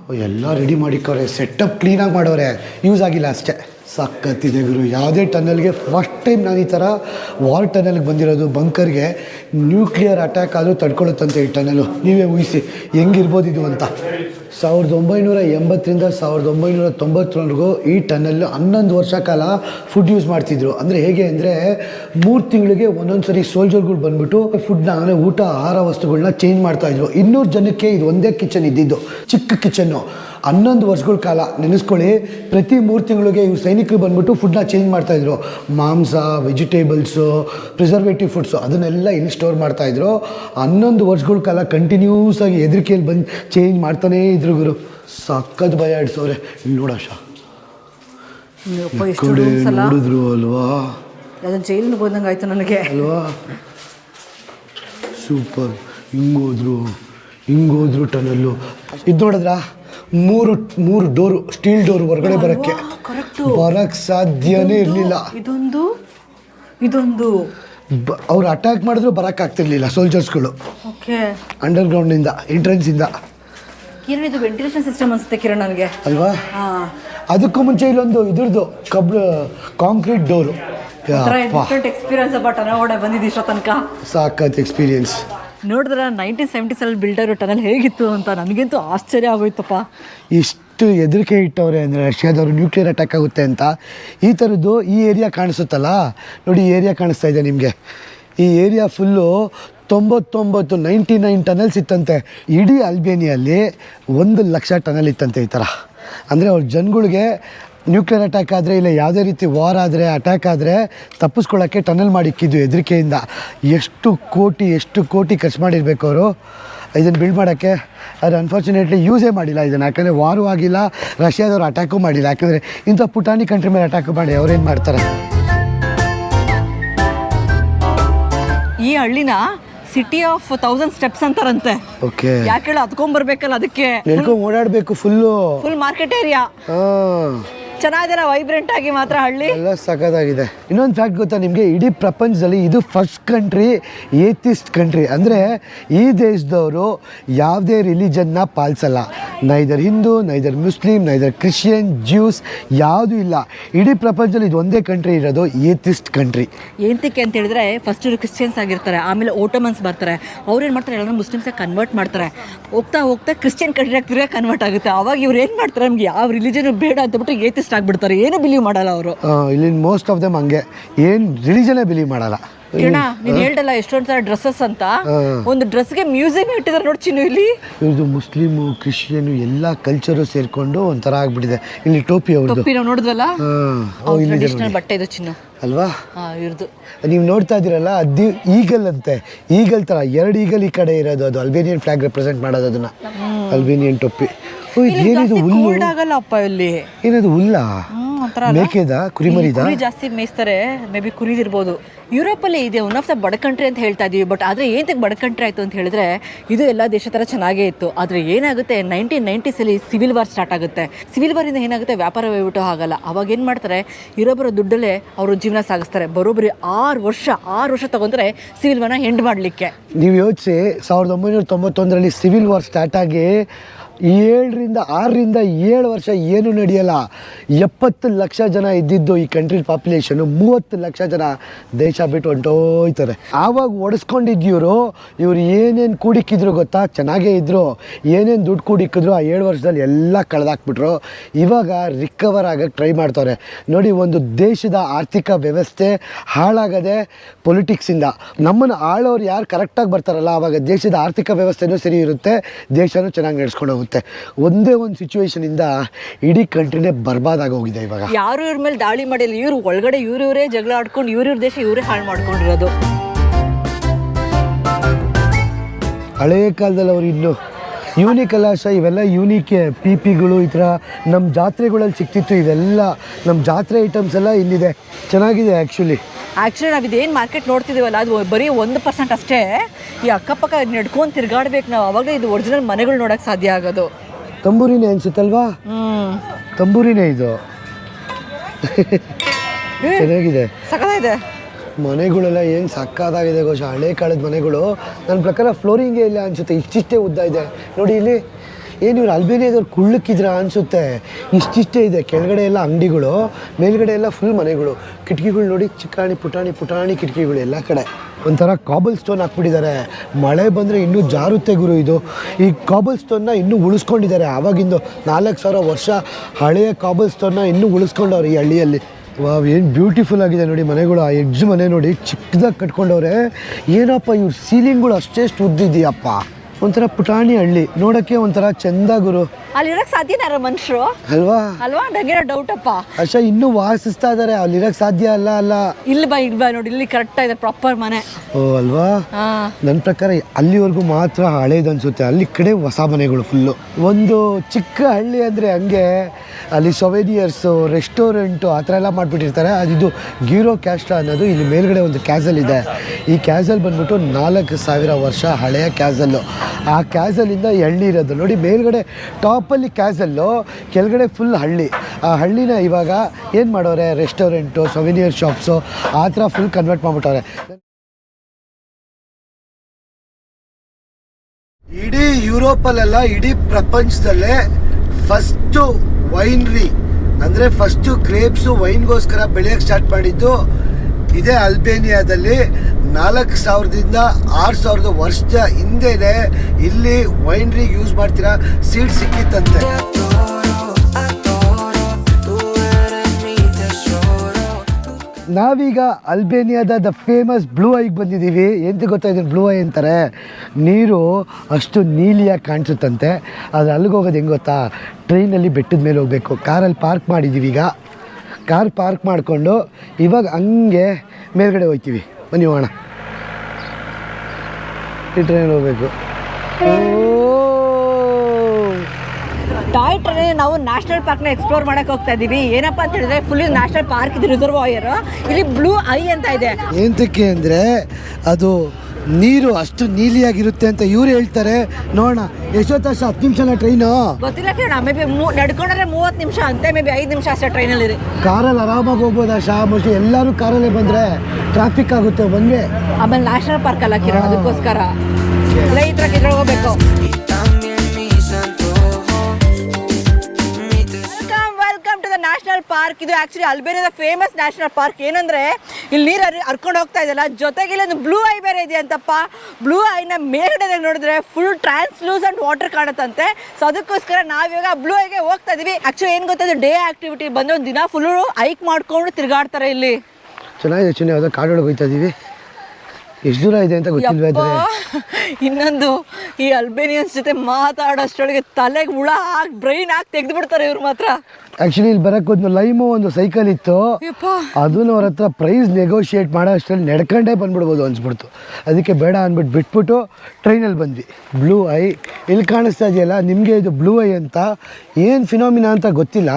ಓ, ಎಲ್ಲ ರೆಡಿ ಮಾಡಿಕ್ಕವ್ರೆ. ಸೆಟಪ್ ಕ್ಲೀನಾಗಿ ಮಾಡೋರೆ ಯೂಸ್ ಆಗಿಲ್ಲ ಅಷ್ಟೇ. ಸಖತ್ತಿದೆ ಗುರು. ಯಾವುದೇ ಟನಲ್ಗೆ ಫಸ್ಟ್ ಟೈಮ್ ನಾನು ಈ ಥರ ವಾರ್ ಟನಲ್ಗೆ ಬಂದಿರೋದು ಬಂಕರ್ಗೆ ನ್ಯೂಕ್ಲಿಯರ್ ಅಟ್ಯಾಕ್ ಆದರೂ ತಡ್ಕೊಳ್ಳುತ್ತಂತೆ ಈ ಟನಲು ನೀವೇ ಊಹಿಸಿ, ಹೆಂಗಿರ್ಬೋದು ಇದು ಅಂತ. ಸಾವಿರದ ಒಂಬೈನೂರ ಎಂಬತ್ತರಿಂದ ಸಾವಿರದ ಒಂಬೈನೂರ ತೊಂಬತ್ತರವರೆಗೂ ಈ ಟನಲ್ ಹನ್ನೊಂದು ವರ್ಷ ಕಾಲ ಫುಡ್ ಯೂಸ್ ಮಾಡ್ತಿದ್ರು. ಅಂದರೆ ಹೇಗೆ ಅಂದರೆ ಮೂರು ತಿಂಗಳಿಗೆ ಒಂದೊಂದು ಸರಿ ಸೋಲ್ಜರ್ಗಳು ಬಂದುಬಿಟ್ಟು ಫುಡ್ನ ಅಂದರೆ ಊಟ, ಆಹಾರ ವಸ್ತುಗಳನ್ನ ಚೇಂಜ್ ಮಾಡ್ತಾಯಿದ್ರು ಇನ್ನೂರು ಜನಕ್ಕೆ ಇದು ಒಂದೇ ಕಿಚನ್ ಇದ್ದಿದ್ದು. ಚಿಕ್ಕ ಕಿಚನ್ನು ಹನ್ನೊಂದು ವರ್ಷಗಳ ಕಾಲ ನೆನೆಸ್ಕೊಳ್ಳಿ. ಪ್ರತಿ ಮೂರು ತಿಂಗಳಿಗೆ ಇವ್ರು ಸೈನಿಕರು ಬಂದ್ಬಿಟ್ಟು ಫುಡ್ನ ಚೇಂಜ್ ಮಾಡ್ತಾಯಿದ್ರು ಮಾಂಸ ವೆಜಿಟೇಬಲ್ಸು ಪ್ರಿಸರ್ವೇಟಿವ್ ಫುಡ್ಸು ಅದನ್ನೆಲ್ಲ ಇಲ್ಲಿ ಸ್ಟೋರ್ ಮಾಡ್ತಾಯಿದ್ರು ಹನ್ನೊಂದು ವರ್ಷಗಳ ಕಾಲ ಕಂಟಿನ್ಯೂಸ್ ಆಗಿ ಹೆದರಿಕೆಯಲ್ಲಿ ಬಂದು ಚೇಂಜ್ ಮಾಡ್ತಾನೇ ಇದ್ರು ಗುರು. ಸಖತ್ ಭಯ ಇಡ್ಸೋರೆ ಇಲ್ಲಿ ನೋಡಾಶ ನೋಡಿದ್ರು ಅಲ್ವಾ? ಅದನ್ನ ಜೈಲಿಗೆ ಬಂದಂಗೆ ಆಯ್ತು ನನಗೆ. ಅಲ್ವಾ? ಸೂಪರ್. ಹಿಂಗೋದ್ರು ಹಿಂಗೋದ್ರು ಟನಲ್ಲು ಇದು ನೋಡಿದ್ರಾ? ಮೂರು ಮೂರು ಡೋರು ಸ್ಟೀಲ್ ಡೋರ್ ಹೊರಗಡೆ ಬರೋಕ್ಕೆ. ಬರಕ್ ಬರೋಕ್ಕೆ ಸಾಧ್ಯನೇ ಇರಲಿಲ್ಲ. ಇದೊಂದು ಇದೊಂದು. ಅವ್ರು ಅಟ್ಯಾಕ್ ಮಾಡಿದ್ರು ಬರೋಕ್ಕಾಗ್ತಿರ್ಲಿಲ್ಲ ಸೋಲ್ಜರ್ಸ್ಗಳು ಓಕೆ. ಅಂಡರ್ಗ್ರೌಂಡಿಂದ ಎಂಟ್ರೆನ್ಸಿಂದ ಕಿರಣ್ ಇದು ವೆಂಟಿಲೇಷನ್ ಸಿಸ್ಟಮ್ ಅನ್ಸುತ್ತೆ ಕಿರಣ್ ನನಗೆ. ಅಲ್ವಾ? ಅದಕ್ಕೂ ಮುಂಚೆ ಇಲ್ಲೊಂದು ಇದ್ರದ್ದು ಕಬ್ ಕಾಂಕ್ರೀಟ್ ಡೋರು. ಎಕ್ಸ್ಪೀರಿಯನ್ಸ್ ಬಟ್ ಅನಾವಡೆ ಬಂದಿದ್ದು ಇಷ್ಟೋ ತನಕ ಸಾಕತ್ ಎಕ್ಸ್ಪೀರಿಯನ್ಸ್ ನೋಡಿದ್ರೆ ನೈನ್ಟೀನ್ ಸೆವೆಂಟೀಸಲ್ಲಿ ಬಿಲ್ಡರ್ ಟನಲ್ ಹೇಗಿತ್ತು ಅಂತ ನನಗಂತೂ ಆಶ್ಚರ್ಯ ಆಗೋಯ್ತಪ್ಪ. ಇಷ್ಟು ಹೆದರಿಕೆ ಇಟ್ಟವ್ರೆ ಅಂದರೆ ರಷ್ಯಾದವರು ನ್ಯೂಕ್ಲಿಯರ್ ಅಟ್ಯಾಕ್ ಆಗುತ್ತೆ ಅಂತ. ಈ ಥರದ್ದು ಈ ಏರಿಯಾ ಕಾಣಿಸುತ್ತಲ್ಲ? ನೋಡಿ, ಈ ಏರಿಯಾ ಕಾಣಿಸ್ತಾ ಇದೆ ನಿಮಗೆ. ಈ ಏರಿಯಾ ಫುಲ್ಲು ತೊಂಬತ್ತೊಂಬತ್ತು ನೈಂಟಿ ನೈನ್ ಟನಲ್ಸ್ ಇತ್ತಂತೆ. ಇಡೀ ಅಲ್ಬೇನಿಯಲ್ಲಿ ಒಂದು ಲಕ್ಷ ಟನಲ್ ಇತ್ತಂತೆ ಈ ಥರ ಅಂದರೆ ಅವ್ರ ಜನಗಳಿಗೆ ನ್ಯೂಕ್ಲಿಯರ್ ಅಟ್ಯಾಕ್ ಆದರೆ ಇಲ್ಲ ಯಾವುದೇ ರೀತಿ ವಾರ್ ಆದರೆ ಅಟ್ಯಾಕ್ ಆದರೆ ತಪ್ಪಿಸ್ಕೊಳ್ಳೋಕ್ಕೆ ಟನಲ್ ಮಾಡಿಕ್ಕಿದ್ದು ಹೆದರಿಕೆಯಿಂದ. ಎಷ್ಟು ಕೋಟಿ ಎಷ್ಟು ಕೋಟಿ ಖರ್ಚು ಮಾಡಿರಬೇಕು ಅವರು? ಇದನ್ನು ಬಿಲ್ಡ್ ಮಾಡೋಕ್ಕೆ ಅದು ಅನ್ಫಾರ್ಚುನೇಟ್ಲಿ ಯೂಸೇ ಮಾಡಿಲ್ಲ ಇದನ್ನು. ಯಾಕಂದರೆ ವಾರೂ ಆಗಿಲ್ಲ ರಷ್ಯಾದವರು ಅಟ್ಯಾಕು ಮಾಡಿಲ್ಲ. ಯಾಕಂದರೆ ಇಂಥ ಪುಟಾಣಿ ಕಂಟ್ರಿ ಮೇಲೆ ಅಟ್ಯಾಕ್ ಮಾಡಿ ಅವ್ರೇನು ಮಾಡ್ತಾರೆ? ಈ ಹಳ್ಳಿನ ಸಿಟಿ ಆಫ್ ತೌಸಂಡ್ ಸ್ಟೆಪ್ಸ್ ಅಂತಾರಂತೆ. ಓಕೆ ಯಾಕೆ ಅದ್ಕೊಂಡ್ ಬರ್ಬೇಕಲ್ಲ ಅದಕ್ಕೆ. ಓಡಾಡ್ಬೇಕು ಫುಲ್ಲು ಫುಲ್ ಮಾರ್ಕೆಟ್ ಏರಿಯಾ ಹಾಂ ಚೆನ್ನಾಗಿದಾರ ವೈಬ್ರೆಂಟ್ ಆಗಿ ಮಾತ್ರ ಹಳ್ಳಿ? ಎಲ್ಲ ಸಖತ್ತಾಗಿದೆ. ಇನ್ನೊಂದು ಫ್ಯಾಕ್ಟ್ ಗೊತ್ತಾ ನಿಮಗೆ? ಇಡೀ ಪ್ರಪಂಚದಲ್ಲಿ ಇದು ಫಸ್ಟ್ ಕಂಟ್ರಿ ಏತಿಸ್ಟ್ ಕಂಟ್ರಿ ಅಂದರೆ ಈ ದೇಶದವರು ಯಾವುದೇ ರಿಲಿಜನ್ನ ಪಾಲಿಸಲ್ಲ. Neither Hindu neither Muslim neither Christian Jews ಯಾವುದೂ ಇಲ್ಲ. ಇಡೀ ಪ್ರಪಂಚದಲ್ಲಿ ಇದು ಒಂದೇ ಕಂಟ್ರಿ ಇರೋದು ಏತಿಸ್ಟ್ ಕಂಟ್ರಿ ಏಂತಕ್ಕೆ ಅಂತ ಹೇಳಿದ್ರೆ ಫಸ್ಟ್ ಇವರು ಕ್ರಿಶ್ಚಿಯನ್ಸ್ ಆಗಿರ್ತಾರೆ ಆಮೇಲೆ ಓಟೋಮನ್ಸ್ ಬರ್ತಾರೆ. ಅವ್ರು ಏನು ಮಾಡ್ತಾರೆ? ಎಲ್ಲರೂ ಮುಸ್ಲಿಮ್ಸ್ ಕನ್ವರ್ಟ್ ಮಾಡ್ತಾರೆ. ಹೋಗ್ತಾ ಹೋಗ್ತಾ ಕ್ರಿಶ್ಚಿಯನ್ ಕಂಟ್ರಿ ತಿರ್ಗಾ ಕನ್ವರ್ಟ್ ಆಗುತ್ತೆ. ಅವಾಗ ಇವ್ರು ಏನು ಮಾಡ್ತಾರೆ? ನಮ್ಗೆ ಯಾವ ರಿಲಿಜನ್ ಬೇಡ ಅಂತ ಬಿಟ್ಟು ಏತಿಸ್ಟ್ ಆಗ್ಬಿಡ್ತಾರೆ. ಏನು ಬಿಲೀವ್ ಮಾಡಲ್ಲ ಅವರು? ಇಲ್ಲಿ ಮೋಸ್ಟ್ ಆಫ್ ದಮ್ ಹಂಗೆ. ಏನು ರಿಲಿಜನೇ ಬಿಲೀವ್ ಮಾಡಲ್ಲ. ಕಿರಣ ನೀನು ಹೇಳ್ದಲ್ಲ ಎಷ್ಟೊಂದು ಥರ ಡ್ರೆಸ್ಸಸ್ ಅಂತ. ಒಂದು ಡ್ರೆಸ್ಗೆ ಮ್ಯೂಸಿಯಂ ಇಟ್ಟಿದ್ದಾರೆ ನೋಡಿ ಚಿನ್ನು ಇಲ್ಲಿ. ಇವ್ರದ್ದು ಮುಸ್ಲಿಮು ಕ್ರಿಶ್ಚಿಯನ್ ಎಲ್ಲ ಕಲ್ಚರು ಸೇರ್ಕೊಂಡು ಒಂಥರ ಆಗ್ಬಿಟ್ಟಿದೆ. ಇಲ್ಲಿ ಟೋಪಿ ಅವ್ರದ್ದು ಟೊಪ್ಪಿ ನಾವು ನೋಡಿದ್ವಲ್ಲ ಅವ್ರ ಟ್ರೆಡಿಷನಲ್ ಬಟ್ಟೆ ಇದು ಚಿನ್ನು. ಅಲ್ವಾ? ಹಾಂ ಇವ್ರದ್ದು ನೀವು ನೋಡ್ತಾ ಇದ್ದೀರಲ್ಲ ಅದು ಈಗಲ್ ಅಂತೆ. ಈಗಲ್ ಥರ ಎರಡು ಈಗಲ್ ಈ ಕಡೆ ಇರೋದು ಅದು ಅಲ್ಬೇನಿಯನ್ ಫ್ಲಾಗ್ ರೆಪ್ರೆಸೆಂಟ್ ಮಾಡೋದು ಅದನ್ನ. ಅಲ್ಬೇನಿಯನ್ ಟೊಪ್ಪಿ ಇದು ಹುಲ್ಲು? ಕೋಲ್ಡ್ ಆಗಲ್ಲ ಅಪ್ಪ ಇಲ್ಲಿ. ಏನದು ಹುಲ್ಲ? ಹ್ಮ್ ಒಂಥರ ಮೇಕೆದ? ಕುರಿಮರಿದ? ಕುರಿ ಜಾಸ್ತಿ ಮೇಯಿಸ್ತಾರೆ. ಮೇ ಬಿ ಕುರಿದಿರ್ಬೋದು. ಯುರೋಪಲ್ಲಿ ಇದೆ ಒನ್ ಆಫ್ ದ ಬಡ ಕಂಟ್ರಿ ಅಂತ ಹೇಳ್ತಾ ಇದೀವಿ ಬಟ್ ಆದರೆ ಏನಕ್ಕೆ ಬಡ ಕಂಟ್ರಿ ಆಯಿತು ಅಂತ ಹೇಳಿದ್ರೆ ಇದು ಎಲ್ಲ ದೇಶ ಥರ ಚೆನ್ನಾಗೇ ಇತ್ತು. ಆದರೆ ಏನಾಗುತ್ತೆ ನೈನ್ಟೀನ್ ಅಲ್ಲಿ ಸಿವಿಲ್ ವಾರ್ ಸ್ಟಾರ್ಟ್ ಆಗುತ್ತೆ. ಸಿವಿಲ್ ವಾರಿಂದ ಏನಾಗುತ್ತೆ ವ್ಯಾಪಾರ ವಹಿವಾಟು ಆಗಲ್ಲ ಅವಾಗ ಏನು ಮಾಡ್ತಾರೆ ಯುರೋಪರ ದುಡ್ಡಲ್ಲೇ ಅವರು ಜೀವನ ಸಾಗಿಸ್ತಾರೆ. ಬರೋಬ್ಬರಿ ಆರು ವರ್ಷ ಆರು ವರ್ಷ ತಗೊಂಡ್ರೆ ಸಿವಿಲ್ ವಾರ್ನ ಎಂಡ್ ಮಾಡಲಿಕ್ಕೆ. ನೀವು ಯೋಚಿಸಿ ಸಾವಿರದ ಒಂಬೈನೂರ ತೊಂಬತ್ತೊಂದರಲ್ಲಿ ಸಿವಿಲ್ ವಾರ್ ಸ್ಟಾರ್ಟ್ ಆಗಿ ಏಳರಿಂದ ಆರರಿಂದ ಏಳು ವರ್ಷ ಏನು ನಡೆಯಲ್ಲ. ಎಪ್ಪತ್ತು ಲಕ್ಷ ಜನ ಇದ್ದಿದ್ದು ಈ ಕಂಟ್ರಿ ಪಾಪ್ಯುಲೇಷನು ಮೂವತ್ತು ಲಕ್ಷ ಜನ ದೇಶ ಬಿಟ್ಟು ಹೊಂಟೋಯ್ತಾರೆ ಆವಾಗ ಒಡಿಸ್ಕೊಂಡಿದ್ದಿವರು ಇವ್ರು ಏನೇನು ಕೂಡಿಕ್ಕಿದ್ರು ಗೊತ್ತಾ? ಚೆನ್ನಾಗೇ ಇದ್ದರು ಏನೇನು ದುಡ್ಡು ಕೂಡಿಕ್ಕಿದ್ರು ಆ ಏಳು ವರ್ಷದಲ್ಲಿ ಎಲ್ಲ ಕಳೆದಾಕ್ಬಿಟ್ರು. ಇವಾಗ ರಿಕವರ್ ಆಗಕ್ಕೆ ಟ್ರೈ ಮಾಡ್ತಾರೆ ನೋಡಿ, ಒಂದು ದೇಶದ ಆರ್ಥಿಕ ವ್ಯವಸ್ಥೆ ಹಾಳಾಗದೆ ಪೊಲಿಟಿಕ್ಸಿಂದ ನಮ್ಮನ್ನು ಆಳೋರು ಯಾರು ಕರೆಕ್ಟಾಗಿ ಬರ್ತಾರಲ್ಲ ಆವಾಗ ದೇಶದ ಆರ್ಥಿಕ ವ್ಯವಸ್ಥೆನೂ ಸರಿ ಇರುತ್ತೆ, ದೇಶನೂ ಚೆನ್ನಾಗಿ ನಡೆಸ್ಕೊಂಡು ಹೋಗುತ್ತೆ. ಒಂದೇ ಒಂದು ಸಿಚುವೇಶನಿಂದ ಇಡೀ ಕಂಟ್ರಿನೇ ಹೋಗಿದೆ ಇವಾಗ. ಯಾರು ಇವ್ರ ಮೇಲೆ ದಾಳಿ ಮಾಡಿಲ್ಲ. ಇವ್ರು ಒಳಗಡೆ ಇವ್ರು ಇವರೇ ಜಗಳ ಆಡ್ಕೊಂಡು ಇವ್ರ ಇವ್ರ ದೇಶ ಇವರೇ ಹಾಳು ಮಾಡ್ಕೊಂಡಿರೋದು. ಹಳೆಯ ಕಾಲದಲ್ಲಿ ಅವರು ಇನ್ನು ಯೂನಿಕ್ ಕಲಾಶ ಇವೆಲ್ಲ ಯೂನಿಕ್ ಪಿ ಪಿಗಳು ಈ ಥರ ನಮ್ಮ ಜಾತ್ರೆಗಳಲ್ಲಿ ಸಿಕ್ತಿತ್ತು ಇವೆಲ್ಲ ನಮ್ಮ ಜಾತ್ರೆ ಐಟಮ್ಸ್ ಎಲ್ಲ ಇಲ್ಲಿದೆ. ಚೆನ್ನಾಗಿದೆ ಆ್ಯಕ್ಚುಲಿ ಆ್ಯಕ್ಚುಲಿ ನಾವು ಇದೇನು ಮಾರ್ಕೆಟ್ ನೋಡ್ತಿದ್ದೀವಲ್ಲ ಅದು ಬರೀ ಒಂದು ಪರ್ಸೆಂಟ್ ಅಷ್ಟೇ. ಈ ಅಕ್ಕಪಕ್ಕ ನಡ್ಕೊಂಡು ತಿರ್ಗಾಡ್ಬೇಕು ನಾವು ಅವಾಗ ಇದು ಒರಿಜಿನಲ್ ಮನೆಗಳು ನೋಡೋಕೆ ಸಾಧ್ಯ ಆಗೋದು. ತಂಬೂರಿನೇ ಅನ್ಸುತ್ತಲ್ವಾ? ತಂಬೂರಿನೇ ಇದು. ಚೆನ್ನಾಗಿದೆ. ಸಖತ್ತಾಗಿದೆ. ಮನೆಗಳೆಲ್ಲ ಏನು ಸಕ್ಕತ್ತಾಗಿದೆ ಘೋಷ ಹಳೆ ಕಾಲದ ಮನೆಗಳು. ನನ್ನ ಪ್ರಕಾರ ಫ್ಲೋರಿಂಗೇ ಇಲ್ಲ ಅನಿಸುತ್ತೆ, ಇಷ್ಟಿಷ್ಟೇ ಉದ್ದ ಇದೆ. ನೋಡಿ ಇಲ್ಲಿ, ಏನು ಇವ್ರು ಅಲ್ಬೇನಿಯಾದವ್ರು ಕುಳ್ಳಕ್ಕಿದ್ರ ಅನಿಸುತ್ತೆ. ಇಷ್ಟಿಷ್ಟೇ ಇದೆ. ಕೆಳಗಡೆ ಎಲ್ಲ ಅಂಗಡಿಗಳು, ಮೇಲ್ಗಡೆ ಎಲ್ಲ ಫುಲ್ ಮನೆಗಳು. ಕಿಟಕಿಗಳು ನೋಡಿ ಚಿಕ್ಕಾಣಿ ಪುಟಾಣಿ ಪುಟಾಣಿ ಕಿಟಕಿಗಳು ಎಲ್ಲ ಕಡೆ. ಒಂಥರ ಕಾಬಲ್ ಸ್ಟೋನ್ ಹಾಕ್ಬಿಟ್ಟಿದ್ದಾರೆ. ಮಳೆ ಬಂದರೆ ಇನ್ನೂ ಜಾರುತ್ತೆ ಗುರು ಇದು. ಈ ಕಾಬಲ್ ಸ್ಟೋನ್ನ ಇನ್ನೂ ಉಳಿಸ್ಕೊಂಡಿದ್ದಾರೆ. ಆವಾಗಿಂದು ನಾಲ್ಕು ಸಾವಿರ ವರ್ಷ ಹಳೆಯ ಕಾಬಲ್ ಸ್ಟೋನ್ನ ಇನ್ನೂ ಉಳಿಸ್ಕೊಂಡವ್ರು ಈ ಹಳ್ಳಿಯಲ್ಲಿ. ವಾವ್, ಏನು ಬ್ಯೂಟಿಫುಲ್ ಆಗಿದೆ ನೋಡಿ ಮನೆಗಳು. ಆ ಎಡ್ಜ್ ಮನೆ ನೋಡಿ ಚಿಕ್ಕದಾಗಿ ಕಟ್ಕೊಂಡವ್ರೆ. ಏನಪ್ಪ ಇವ್ರ ಸೀಲಿಂಗ್ಗಳು ಅಷ್ಟೇಷ್ಟು ಉದ್ದಿದೆಯಪ್ಪ ಒಂಥರ ಪುಟಾಣಿ ಹಳ್ಳಿ. ನೋಡಕ್ಕೆ ಒಂಥರ ಚಂದ ಗುರು. ಅಲ್ಲಿರಕ್ ಸಾಧ್ಯನಾರ ಮನುಷ್ಯರು ಅಲ್ವಾ? ಅಲ್ವಾ? ನಂಗೇನೋ ಡೌಟಪ್ಪ ಅಶ ಇನ್ನೂ ವಾಸಿಸ್ತಾ ಇದಾರೆ. ಅಲ್ಲಿರಕ್ ಸಾಧ್ಯ ಅಲ್ಲ ಅಲ್ಲ. ಇಲ್ಲಿ ಬಾ ಇಲ್ಲಿ ಬಾ ನೋಡಿ ಇಲ್ಲಿ ಕರೆಕ್ಟ್ ಇದೆ ಪ್ರಾಪರ್ ಮನೆ. ಓ ಅಲ್ವಾ? ನನ್ನ ಪ್ರಕಾರ ಅಲ್ಲಿವರೆಗೂ ಮಾತ್ರ ಹಳೇದು ಅನ್ಸುತ್ತೆ. ಅಲ್ಲಿ ಕಡೆ ಹೊಸ ಮನೆಗಳು ಫುಲ್ಲು ಒಂದು ಚಿಕ್ಕ ಹಳ್ಳಿ ಅಂದರೆ ಹಂಗೆ ಅಲ್ಲಿ ಸೊವೆನಿಯರ್ಸು ರೆಸ್ಟೋರೆಂಟು ಆ ಥರ ಎಲ್ಲ ಮಾಡಿಬಿಟ್ಟಿರ್ತಾರೆ. ಅದಿದು ಗೀರೋ ಕ್ಯಾಸ್ಟ್ರಾ ಅನ್ನೋದು ಇಲ್ಲಿ ಮೇಲ್ಗಡೆ ಒಂದು ಕ್ಯಾಸಲ್ ಇದೆ. ಈ ಕ್ಯಾಸಲ್ ಬಂದ್ಬಿಟ್ಟು ನಾಲ್ಕು ಸಾವಿರ ವರ್ಷ ಹಳೆಯ ಕ್ಯಾಸಲ್ಲು ಆ ಕ್ಯಾಸಲಿಂದ ಎಳ್ಳಿ ಇರೋದು ನೋಡಿ, ಮೇಲ್ಗಡೆ, ಟಾಪಲ್ಲಿ ಕ್ಯಾಸಲ್ಲು, ಕೆಳಗಡೆ ಫುಲ್ ಹಳ್ಳಿ. ಆ ಹಳ್ಳಿನ ಇವಾಗ ಏನು ಮಾಡೋರೆ? ರೆಸ್ಟೋರೆಂಟು ಸೊವಿನಿಯರ್ ಶಾಪ್ಸು ಆ ಥರ ಫುಲ್ ಕನ್ವರ್ಟ್ ಮಾಡಿಬಿಟ್ಟವ್ರೆ. ಇಡೀ ಯುರೋಪಲ್ಲೆಲ್ಲ, ಇಡೀ ಪ್ರಪಂಚದಲ್ಲೇ ಫಸ್ಟು ವೈನ್ರಿ ಅಂದರೆ ಫಸ್ಟು ಗ್ರೇಪ್ಸು ವೈನ್ಗೋಸ್ಕರ ಬೆಳೆಯೋಕ್ಕೆ ಸ್ಟಾರ್ಟ್ ಮಾಡಿದ್ದು ಇದೇ ಅಲ್ಬೇನಿಯಾದಲ್ಲಿ ನಾಲ್ಕು ಸಾವಿರದಿಂದ ಆರು ಸಾವಿರದ ವರ್ಷದ ಹಿಂದೆನೆ ಇಲ್ಲಿ ವೈನ್ರಿಗೆ ಯೂಸ್ ಮಾಡ್ತೀರಾ? ಸೀಡ್ ಸಿಕ್ಕಿತ್ತಂತೆ. ನಾವೀಗ ಅಲ್ಬೇನಿಯಾದ ದ ಫೇಮಸ್ ಬ್ಲೂ ಐಗೆ ಬಂದಿದ್ದೀವಿ. ಎಂತ ಗೊತ್ತಾ ಇದನ್ನು ಬ್ಲೂ ಐ ಅಂತಾರೆ? ನೀರು ಅಷ್ಟು ನೀಲಿಯಾಗಿ ಕಾಣಿಸುತ್ತಂತೆ. ಆದರೆ ಅಲ್ಲಿಗೆ ಹೋಗೋದು ಹೆಂಗೆ ಗೊತ್ತಾ? ಟ್ರೈನಲ್ಲಿ ಬೆಟ್ಟದ ಮೇಲೆ ಹೋಗಬೇಕು. ಕಾರಲ್ಲಿ ಪಾರ್ಕ್ ಮಾಡಿದ್ದೀವಿ ಈಗ ಕಾರ್ ಪಾರ್ಕ್ ಮಾಡಿಕೊಂಡು ಇವಾಗ ಹಂಗೆ ಮೇಲ್ಗಡೆ ಹೋಗ್ತೀವಿ. ಬನ್ನಿ ಹೋಗೋಣ. ಈ ಟ್ರೈನ್ ಹೋಗ್ಬೇಕು. ಓ! ಟಾಯ್ ಟ್ರೈನ್ ನಾವು ನ್ಯಾಷನಲ್ ಪಾರ್ಕ್ನ ಎಕ್ಸ್ಪ್ಲೋರ್ ಮಾಡಕ್ಕೆ ಹೋಗ್ತಾ ಇದ್ದೀವಿ ಏನಪ್ಪ ಅಂತ ಹೇಳಿದ್ರೆ ಫುಲ್ ನ್ಯಾಷನಲ್ ಪಾರ್ಕ್ ಇದು ರಿಸರ್ವ್ ಇಲ್ಲಿ ಬ್ಲೂ ಐ ಅಂತ ಇದೆ. ಎಂತಕ್ಕೆ ಅಂದರೆ ಅದು ನೀರು ಅಷ್ಟು ನೀಲಿಯಾಗಿರುತ್ತೆ ಅಂತ ಇವ್ರು ಹೇಳ್ತಾರೆ. ನೋಡೋಣ ಎಷ್ಟೊತ್ತಷ್ಟು ಹತ್ತು ನಿಮಿಷನ ಟ್ರೈನು ಗೊತ್ತಿಲ್ಲ ಕೇಳ ಮೇ ಬಿ ನಡ್ಕೊಂಡ್ರೆ ಮೂವತ್ತು ನಿಮಿಷ ಅಂತೆ ಮೇ ಬಿ ಐದು ನಿಮಿಷ ಅಷ್ಟೇ ಟ್ರೈನಲ್ಲಿ ಕಾರಲ್ಲಿ ಆರಾಮಾಗಿ ಹೋಗ್ಬೋದು ಆಶಾ ಮೋಸ್ಟ್ಲಿ ಎಲ್ಲರೂ ಕಾರಲ್ಲೇ ಬಂದರೆ ಟ್ರಾಫಿಕ್ ಆಗುತ್ತೆ ಒಂದೇ. ಆಮೇಲೆ ನ್ಯಾಷನಲ್ ಪಾರ್ಕ್ ಅಲ್ಲ ಕಿರಣ್ ಅದಕ್ಕೋಸ್ಕರ. ಎಲ್ಲ ಈ ಥರ ಹೋಗ್ಬೇಕು. ಪಾರ್ಕ್ ಇದು ಆಕ್ಚುಲಿ ಅಲ್ಬೇನಿಯಾದ ಫೇಮಸ್ ನ್ಯಾಷನಲ್ ಪಾರ್ಕ್ ಏನಂದ್ರೆ ಇಲ್ಲಿ ನೀರು ಹರಿ ಹರ್ಕೊಂಡು ಹೋಗ್ತಾ ಇದೆಯಲ್ಲ ಜೊತೆಗೆ ಇಲ್ಲೊಂದು ಒಂದು ಬ್ಲೂ ಐ ಬೇರೆ ಇದೆಯಂತಪ್ಪ. ಬ್ಲೂ ಐನ ಮೇಲ್ಗಡೆ ನೋಡಿದ್ರೆ ಫುಲ್ ಟ್ರಾನ್ಸ್ಲೂಸೆಂಟ್ ವಾಟರ್ ಕಾಣುತ್ತಂತೆ. ಸೊ ಅದಕ್ಕೋಸ್ಕರ ನಾವಿವಾಗ ಬ್ಲೂ ಐಗೆ ಹೋಗ್ತಾ ಇದೀವಿ. ಆಕ್ಚುಲಿ ಏನು ಗೊತ್ತಿದೆ ಡೇ ಆಕ್ಟಿವಿಟಿ ಬಂದು ಒಂದು ದಿನ ಫುಲ್ಲು ಹೈಕ್ ಮಾಡ್ಕೊಂಡು ತಿರುಗಾಡ್ತಾರೆ ಇಲ್ಲಿ. ಚೆನ್ನಾಗಿದೆ ಚಿನ್ನ ಯಾವುದೋ ಕಾಡೊಳಗೆ ಹೋಗ್ತಾ ಇದೀವಿ. ಎಷ್ಟು ದೂರ ಇದೆ ಅಂತ ಗೊತ್ತಿಲ್ಲ ಯಪ್ಪಾ, ಇನ್ನೊಂದು ಈ ಅಲ್ಬೇನಿಯನ್ಸ್ ಜೊತೆ ಮಾತಾಡೋಷ್ಟೊಳಗೆ ತಲೆಗೆ ಹುಳ ಹಾಕಿ ಬ್ರೈನ್ ಹಾಕಿ ತೆಗೆದು ಬಿಡ್ತಾರೆ ಇವ್ರು ಮಾತ್ರ. ಆ್ಯಕ್ಚುಲಿ ಇಲ್ಲಿ ಬರಕ್ ಒಂದು ಲೈಮು ಒಂದು ಸೈಕಲ್ ಇತ್ತು. ಅದನ್ನ ಅವ್ರ ಹತ್ರ ಪ್ರೈಸ್ ನೆಗೋಷಿಯೇಟ್ ಮಾಡೋ ಅಷ್ಟರಲ್ಲಿ ನಡ್ಕೊಂಡೇ ಬಂದ್ಬಿಡ್ಬೋದು ಅನ್ಸ್ಬಿಡ್ತು. ಅದಕ್ಕೆ ಬೇಡ ಅಂದ್ಬಿಟ್ಟು ಬಿಟ್ಬಿಟ್ಟು ಟ್ರೈನಲ್ಲಿ ಬಂದ್ವಿ. ಬ್ಲೂ ಐ ಇಲ್ಲಿ ಕಾಣಿಸ್ತಾ ಇದೆಯಲ್ಲ ನಿಮಗೆ ಇದು ಬ್ಲೂ ಐ ಅಂತ? ಏನು ಫಿನಾಮಿನಾ ಅಂತ ಗೊತ್ತಿಲ್ಲ.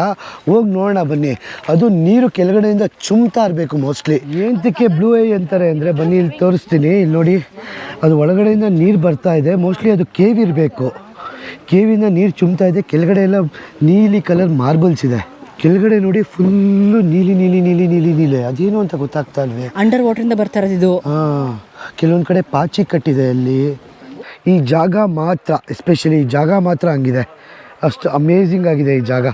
ಹೋಗಿ ನೋಡೋಣ ಬನ್ನಿ. ಅದು ನೀರು ಕೆಳಗಡೆಯಿಂದ ಚುಮ್ತಾ ಇರಬೇಕು ಮೋಸ್ಟ್ಲಿ ಏನಕ್ಕೆ ಬ್ಲೂ ಐ ಅಂತಾರೆ ಅಂದರೆ ಬನ್ನಿ ಇಲ್ಲಿ ತೋರಿಸ್ತೀನಿ. ಇಲ್ಲಿ ನೋಡಿ. ಅದು ಒಳಗಡೆಯಿಂದ ನೀರು ಬರ್ತಾ ಇದೆ. ಮೋಸ್ಟ್ಲಿ ಅದು ಕೇವ್ ಇರಬೇಕು. ಕೇವಿಂದ ನೀರು ಚುಮ್ತಾ ಇದೆ. ಕೆಳಗಡೆ ಎಲ್ಲ ನೀಲಿ ಕಲರ್ ಮಾರ್ಬಲ್ಸ್ ಇದೆ. ಕೆಳಗಡೆ ನೋಡಿ ಫುಲ್ಲು ನೀಲಿ ನೀಲಿ ನೀಲಿ ನೀಲಿ ನೀಲಿ. ಅದೇನು ಅಂತ ಗೊತ್ತಾಗ್ತಾ ಇಲ್ವೇ? ಅಂಡರ್ ವಾಟರಿಂದ ಬರ್ತಾ ಇರೋದು ಇದು. ಹಾಂ. ಕೆಲವೊಂದು ಕಡೆ ಪಾಚಿ ಕಟ್ಟಿದೆ ಅಲ್ಲಿ. ಈ ಜಾಗ ಮಾತ್ರ ಎಸ್ಪೆಷಲಿ ಈ ಜಾಗ ಮಾತ್ರ ಹಂಗಿದೆ. ಅಷ್ಟು ಅಮೇಝಿಂಗ್ ಆಗಿದೆ ಈ ಜಾಗ.